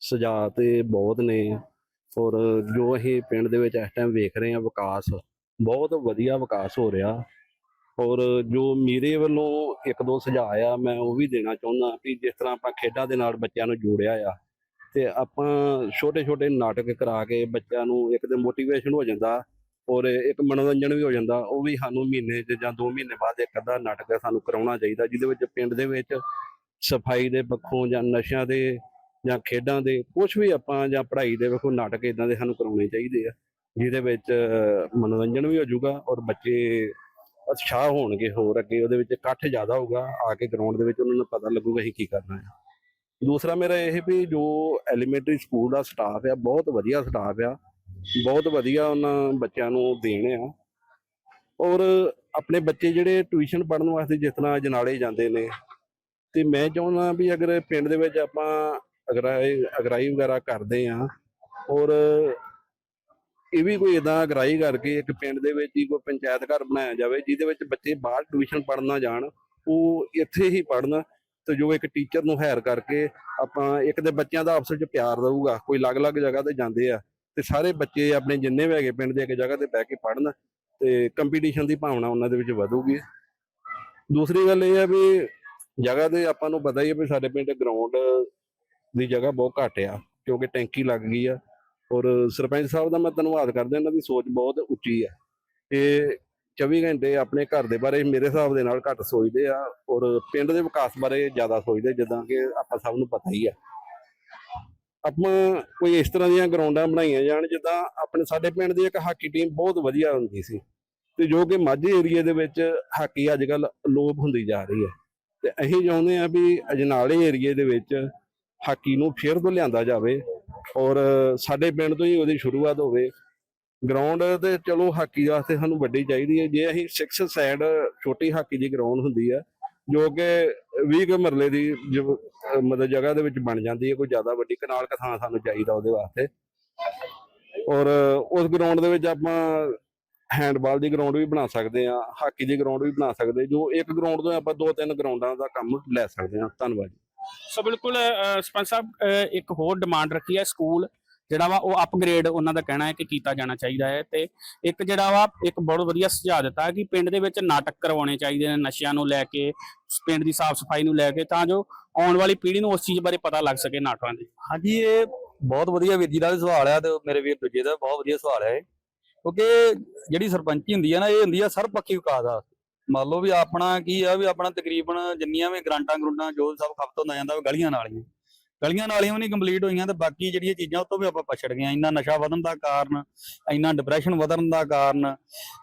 ਸੁਝਾਅ ਤੇ ਬਹੁਤ ਨੇ। ਔਰ ਜੋ ਅਸੀਂ ਪਿੰਡ ਦੇ ਵਿੱਚ ਇਸ ਟਾਈਮ ਵੇਖ ਰਹੇ ਹਾਂ ਵਿਕਾਸ, ਬਹੁਤ ਵਧੀਆ ਵਿਕਾਸ ਹੋ ਰਿਹਾ। ਔਰ ਜੋ ਮੇਰੇ ਵੱਲੋਂ ਇੱਕ ਦੋ ਸੁਝਾਅ ਆ, ਮੈਂ ਉਹ ਵੀ ਦੇਣਾ ਚਾਹੁੰਦਾ ਕਿ ਜਿਸ ਤਰ੍ਹਾਂ ਆਪਾਂ ਖੇਡਾਂ ਦੇ ਨਾਲ ਬੱਚਿਆਂ ਨੂੰ ਜੋੜਿਆ ਆ, ਤੇ ਆਪਾਂ ਛੋਟੇ ਛੋਟੇ ਨਾਟਕ ਕਰਾ ਕੇ ਬੱਚਿਆਂ ਨੂੰ ਇੱਕ ਤੇ ਮੋਟੀਵੇਸ਼ਨ ਹੋ ਜਾਂਦਾ ਔਰ ਇੱਕ ਮਨੋਰੰਜਨ ਵੀ ਹੋ ਜਾਂਦਾ, ਉਹ ਵੀ ਸਾਨੂੰ ਮਹੀਨੇ 'ਚ ਜਾਂ 2 ਮਹੀਨੇ ਬਾਅਦ ਇੱਕ ਅੱਧਾ ਨਾਟਕ ਸਾਨੂੰ ਕਰਾਉਣਾ ਚਾਹੀਦਾ, ਜਿਹਦੇ ਵਿੱਚ ਪਿੰਡ ਦੇ ਵਿੱਚ ਸਫ਼ਾਈ ਦੇ ਪੱਖੋਂ ਜਾਂ ਨਸ਼ਿਆਂ ਦੇ ਜਾਂ ਖੇਡਾਂ ਦੇ ਕੁਝ ਵੀ ਆਪਾਂ ਜਾਂ ਪੜ੍ਹਾਈ ਦੇ ਵੇਖੋ ਨਾਟਕ ਇਦਾਂ ਦੇ ਸਾਨੂੰ ਕਰਾਉਣੇ ਚਾਹੀਦੇ ਆ, ਜਿਹਦੇ ਵਿੱਚ ਮਨੋਰੰਜਨ ਵੀ ਹੋ ਜਾਊਗਾ ਔਰ ਬੱਚੇ ਉਤਸ਼ਾਹ ਹੋਣਗੇ ਹੋਰ ਅੱਗੇ ਉਹਦੇ ਵਿੱਚ ਇਕੱਠ ਜ਼ਿਆਦਾ ਹੋਊਗਾ, ਆ ਕੇ ਗਰਾਊਂਡ ਦੇ ਵਿੱਚ ਉਹਨਾਂ ਨੂੰ ਪਤਾ ਲੱਗੂਗਾ ਅਸੀਂ ਕੀ ਕਰਨਾ ਹੈ ਦੂਸਰਾ ਮੇਰਾ ਇਹ ਵੀ ਜੋ ਐਲੀਮੈਂਟਰੀ ਸਕੂਲ ਦਾ ਸਟਾਫ ਆ, ਬਹੁਤ ਵਧੀਆ ਸਟਾਫ ਆ, ਬਹੁਤ ਵਧੀਆ ਉਹਨਾਂ ਬੱਚਿਆਂ ਨੂੰ ਦੇਣ ਆ। ਔਰ ਆਪਣੇ ਬੱਚੇ ਜਿਹੜੇ ਟਿਊਸ਼ਨ ਪੜ੍ਹਨ ਵਾਸਤੇ ਜਿਸ ਤਰ੍ਹਾਂ ਜਨਾਲੇ ਜਾਂਦੇ ਨੇ, ਤੇ ਮੈਂ ਚਾਹੁੰਦਾ ਵੀ ਅਗਰ ਪਿੰਡ ਦੇ ਵਿੱਚ ਆਪਾਂ ਅਗਰਾਈ ਅਗਰਾਈ ਵਗੈਰਾ ਕਰਦੇ ਆ। ਔਰ ਇਹ ਵੀ ਕੋਈ ਇਦਾਂ ਅਗਰਾਈ ਕਰਕੇ ਇੱਕ ਪਿੰਡ ਦੇ ਵਿੱਚ ਹੀ ਕੋਈ ਪੰਚਾਇਤ ਘਰ ਬਣਾਇਆ ਜਾਵੇ, ਜਿਹਦੇ ਵਿੱਚ ਬੱਚੇ ਬਾਹਰ ਟਿਊਸ਼ਨ ਪੜ੍ਹਨ ਨਾ ਜਾਣ, ਉਹ ਇੱਥੇ ਹੀ ਪੜ੍ਹਨ ਤੇ ਜੋ ਇੱਕ ਟੀਚਰ ਨੂੰ ਹਾਇਰ ਕਰਕੇ ਆਪਾਂ ਇੱਕ ਦੇ ਬੱਚਿਆਂ ਦਾ ਆਪਸ ਵਿੱਚ ਪਿਆਰ ਰਹੂਗਾ, ਕੋਈ ਅਲੱਗ-ਅਲੱਗ ਜਗ੍ਹਾ ਤੇ ਜਾਂਦੇ ਆ ਤੇ ਸਾਰੇ ਬੱਚੇ ਆਪਣੇ ਜਿੰਨੇ ਵੀ ਹੈਗੇ ਪਿੰਡ ਦੇ ਇੱਕ ਜਗ੍ਹਾ ਤੇ ਬਹਿ ਕੇ ਪੜ੍ਹਨ ਤੇ ਕੰਪੀਟੀਸ਼ਨ ਦੀ ਭਾਵਨਾ ਉਹਨਾਂ ਦੇ ਵਿੱਚ ਵਧੂਗੀ। ਦੂਸਰੀ ਗੱਲ ਇਹ ਹੈ ਵੀ ਜਗ੍ਹਾ ਤੇ ਆਪਾਂ ਨੂੰ ਪਤਾ ਹੀ ਹੈ ਵੀ ਸਾਡੇ ਪਿੰਡ ਗਰਾਊਂਡ ਦੀ ਜਗ੍ਹਾ ਬਹੁਤ ਘੱਟ ਆ, ਕਿਉਂਕਿ ਟੈਂਕੀ ਲੱਗ ਗਈ ਆ। ਔਰ ਸਰਪੰਚ ਸਾਹਿਬ ਦਾ ਮੈਂ ਧੰਨਵਾਦ ਕਰਦਾ, ਇਹਨਾਂ ਦੀ ਸੋਚ ਬਹੁਤ ਉੱਚੀ ਆ। ਇਹ 24 ਘੰਟੇ ਆਪਣੇ ਘਰ ਦੇ ਬਾਰੇ ਮੇਰੇ ਹਿਸਾਬ ਦੇ ਨਾਲ ਘੱਟ ਸੋਚਦੇ ਆ, ਔਰ ਪਿੰਡ ਦੇ ਵਿਕਾਸ ਬਾਰੇ ਜ਼ਿਆਦਾ ਸੋਚਦੇ, ਜਿੱਦਾਂ ਕਿ ਆਪਾਂ ਸਭ ਨੂੰ ਪਤਾ ਹੀ ਆ। ਆਪਾਂ ਕੋਈ ਇਸ ਤਰ੍ਹਾਂ ਦੀਆਂ ਗਰਾਊਂਡਾਂ ਬਣਾਈਆਂ ਜਾਣ, ਜਿੱਦਾਂ ਆਪਣੇ ਸਾਡੇ ਪਿੰਡ ਦੀ ਇੱਕ ਹਾਕੀ ਟੀਮ ਬਹੁਤ ਵਧੀਆ ਹੁੰਦੀ ਸੀ। ਤੇ ਜੋ ਕਿ ਮਾਝੇ ਏਰੀਏ ਦੇ ਵਿੱਚ ਹਾਕੀ ਅੱਜ ਕੱਲ ਲੋਪ ਹੁੰਦੀ ਜਾ ਰਹੀ ਹੈ ਤੇ ਅਸੀਂ ਚਾਹੁੰਦੇ ਆ ਵੀ ਅਜਨਾਲੇ ਏਰੀਏ ਦੇ ਵਿੱਚ ਹਾਕੀ ਨੂੰ ਫੇਰ ਤੋਂ ਲਿਆਂਦਾ ਜਾਵੇ ਔਰ ਸਾਡੇ ਪਿੰਡ ਤੋਂ ਹੀ ਉਹਦੀ ਸ਼ੁਰੂਆਤ ਹੋਵੇ। ਗਰਾਊਂਡ ਤੇ ਚਲੋ ਹਾਕੀ ਵਾਸਤੇ ਸਾਨੂੰ ਵੱਡੀ ਚਾਹੀਦੀ ਹੈ। ਜੇ ਅਸੀਂ 6 ਸਾਈਡ ਛੋਟੀ ਹਾਕੀ ਦੀ ਗਰਾਊਂਡ ਹੁੰਦੀ ਹੈ ਜੋ ਕਿ 20 ਕੁ ਮਰਲੇ ਦੀ ਜੋ, ਮਤਲਬ ਜਗ੍ਹਾ ਦੇ ਵਿੱਚ ਬਣ ਜਾਂਦੀ ਹੈ ਕੋਈ ਜ਼ਿਆਦਾ ਵੱਡੀ ਕਨਾਲ ਕੁ ਸਾਨੂੰ ਚਾਹੀਦਾ ਉਹਦੇ ਵਾਸਤੇ। ਔਰ ਉਸ ਗਰਾਊਂਡ ਦੇ ਵਿੱਚ ਆਪਾਂ ਹੈਂਡਬਾਲ ਦੀ ਗਰਾਊਂਡ ਵੀ ਬਣਾ ਸਕਦੇ ਆ ਹਾਕੀ ਦੀ ਗਰਾਊਂਡ ਵੀ ਬਣਾ ਸਕਦੇ ਜੋ ਇੱਕ ਗਰਾਊਂਡ ਤੋਂ ਆਪਾਂ ਦੋ ਤਿੰਨ ਗਰਾਊਂਡਾਂ ਦਾ ਕੰਮ ਲੈ ਸਕਦੇ ਆ ਧੰਨਵਾਦ ਸੋ ਬਿਲਕੁਲ ਸਰਪੰਚ ਸਾਹਿਬ ਇੱਕ ਹੋਰ ਡਿਮਾਂਡ ਰੱਖੀ ਹੈ ਸਕੂਲ, ਜਿਹੜਾ ਵਾ ਉਹ ਅਪਗ੍ਰੇਡ ਉਹਨਾਂ ਦਾ ਕਹਿਣਾ ਹੈ ਕਿ ਕੀਤਾ ਜਾਣਾ ਚਾਹੀਦਾ ਹੈ ਤੇ ਇੱਕ ਜਿਹੜਾ ਵਾ, ਇੱਕ ਬਹੁਤ ਵਧੀਆ ਸੁਝਾਅ ਦਿੱਤਾ ਕਿ ਪਿੰਡ ਦੇ ਵਿੱਚ ਨਾਟਕ ਕਰਵਾਉਣੇ ਚਾਹੀਦੇ ਨੇ ਨਸ਼ਿਆਂ ਨੂੰ ਲੈ ਕੇ, ਪਿੰਡ ਦੀ ਸਾਫ਼ ਸਫ਼ਾਈ ਨੂੰ ਲੈ ਕੇ, ਤਾਂ ਜੋ ਆਉਣ ਵਾਲੀ ਪੀੜ੍ਹੀ ਨੂੰ ਉਸ ਚੀਜ਼ ਬਾਰੇ ਪਤਾ ਲੱਗ ਸਕੇ ਨਾਟਕਾਂ ਦੀ। ਹਾਂਜੀ, ਇਹ ਬਹੁਤ ਵਧੀਆ ਵੀਰ ਜੀ ਦਾ ਵੀ ਸਵਾਲ ਆ ਤੇ ਮੇਰੇ ਵੀਰ ਦੂਜੇ ਦਾ, ਬਹੁਤ ਵਧੀਆ ਸਵਾਲ ਹੈ ਇਹ। ਕਿਉਂਕਿ ਜਿਹੜੀ ਸਰਪੰਚੀ ਹੁੰਦੀ ਹੈ ਨਾ, ਇਹ ਹੁੰਦੀ ਆ ਸਰਬਪੱਖੀ ਵਿਕਾਸ ਆ ਮੰਨ ਲਓ ਵੀ ਆਪਣਾ ਕੀ ਆ ਵੀ ਆਪਣਾ ਤਕਰੀਬਨ ਜਿੰਨੀਆਂ ਵੀ ਗਰਾਂਟਾਂ ਗਰੂੰਟਾਂ ਜੋ ਸਭ ਖਪਤ ਹੁੰਦਾ ਜਾਂਦਾ ਗਲੀਆਂ ਨਾਲੀਆਂ। ਗਲੀਆਂ ਨਾਲੀਆਂ ਵੀ ਨਹੀਂ ਕੰਪਲੀਟ ਹੋਈਆਂ ਤੇ ਬਾਕੀ ਜਿਹੜੀਆਂ ਚੀਜ਼ਾਂ ਉਹ ਤੋਂ ਵੀ ਆਪਾਂ ਪਛੜ ਗਏ ਇੰਨਾ ਨਸ਼ਾ ਵਧਣ ਦਾ ਕਾਰਨ, ਇੰਨਾ ਡਿਪਰੈਸ਼ਨ ਵਧਣ ਦਾ ਕਾਰਨ,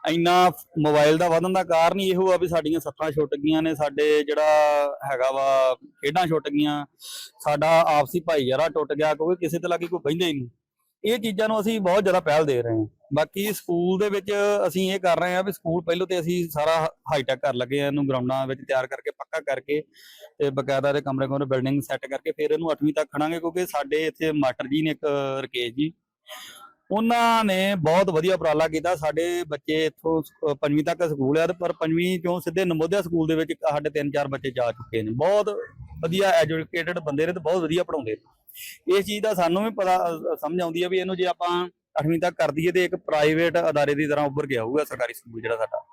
ਇੰਨਾ ਮੋਬਾਈਲ ਦਾ ਵਧਣ ਦਾ ਕਾਰਨ ਹੀ ਇਹੋ ਆ ਵੀ ਸਾਡੀਆਂ ਸੱਤਾਂ ਛੁੱਟ ਗਈਆਂ ਨੇ, ਸਾਡੇ ਜਿਹੜਾ ਹੈਗਾ ਵਾ ਖੇਡਾਂ ਛੁੱਟ ਗਈਆਂ, ਸਾਡਾ ਆਪਸੀ ਭਾਈਚਾਰਾ ਟੁੱਟ ਗਿਆ ਕਿਉਂਕਿ ਕਿਸੇ ਤੇ ਲਾਗੇ ਕੋਈ ਬਹਿੰਦਾ ਹੀ ਨਹੀਂ। ਇਹ ਚੀਜ਼ਾਂ ਨੂੰ ਅਸੀਂ ਬਹੁਤ ਜ਼ਿਆਦਾ ਪਹਿਲ ਦੇ ਰਹੇ ਹਾਂ। ਬਾਕੀ ਸਕੂਲ ਦੇ ਵਿੱਚ ਅਸੀਂ ਇਹ ਕਰ ਰਹੇ ਹਾਂ ਵੀ ਸਕੂਲ ਪਹਿਲੋਂ ਤੇ ਅਸੀਂ ਸਾਰਾ ਹਾਈਟੈਕ ਕਰ ਲੱਗੇ ਆ ਇਹਨੂੰ ਗਰਾਊਂਡਾਂ ਵਿੱਚ ਤਿਆਰ ਕਰਕੇ, ਪੱਕਾ ਕਰਕੇ ਤੇ ਬਕਾਇਦਾ ਦੇ ਕਮਰੇ ਕਮਰੇ ਬਿਲਡਿੰਗ ਸੈੱਟ ਕਰਕੇ ਫਿਰ ਇਹਨੂੰ 8ਵੀਂ ਤੱਕ ਖੜਾਂਗੇ ਕਿਉਂਕਿ ਸਾਡੇ ਇੱਥੇ ਮਾਸਟਰ ਜੀ ਨੇ ਇੱਕ ਰਕੇਸ਼ ਜੀ ਉਹਨਾਂ ਨੇ ਬਹੁਤ ਵਧੀਆ ਉਪਰਾਲਾ ਕੀਤਾ। ਸਾਡੇ ਬੱਚੇ ਇੱਥੋਂ ਪੰਜਵੀਂ ਤੱਕ ਸਕੂਲ ਆ ਪਰ ਪੰਜਵੀਂ ਚੋਂ ਸਿੱਧੇ ਨਮੋਦਿਆ ਸਕੂਲ ਦੇ ਵਿੱਚ ਸਾਡੇ ਤਿੰਨ ਚਾਰ ਬੱਚੇ ਜਾ ਚੁੱਕੇ ਨੇ। ਬਹੁਤ ਵਧੀਆ ਐਜੂਕੇਟਡ ਬੰਦੇ ਨੇ ਤੇ ਬਹੁਤ ਵਧੀਆ ਪੜਾਉਂਦੇ ਨੇ। ਇਸ ਚੀਜ਼ ਦਾ ਸਾਨੂੰ ਵੀ ਪਤਾ ਸਮਝ ਆਉਂਦੀ ਹੈ ਵੀ ਇਹਨੂੰ ਜੇ ਆਪਾਂ 8ਵੀਂ ਤੱਕ ਕਰ ਦਈਏ ਤੇ ਇੱਕ ਪ੍ਰਾਈਵੇਟ ਅਦਾਰੇ ਦੀ ਤਰ੍ਹਾਂ ਉੱਭਰ ਕੇ ਆਊਗਾ ਸਰਕਾਰੀ ਸਕੂਲ ਜਿਹੜਾ ਸਾਡਾ।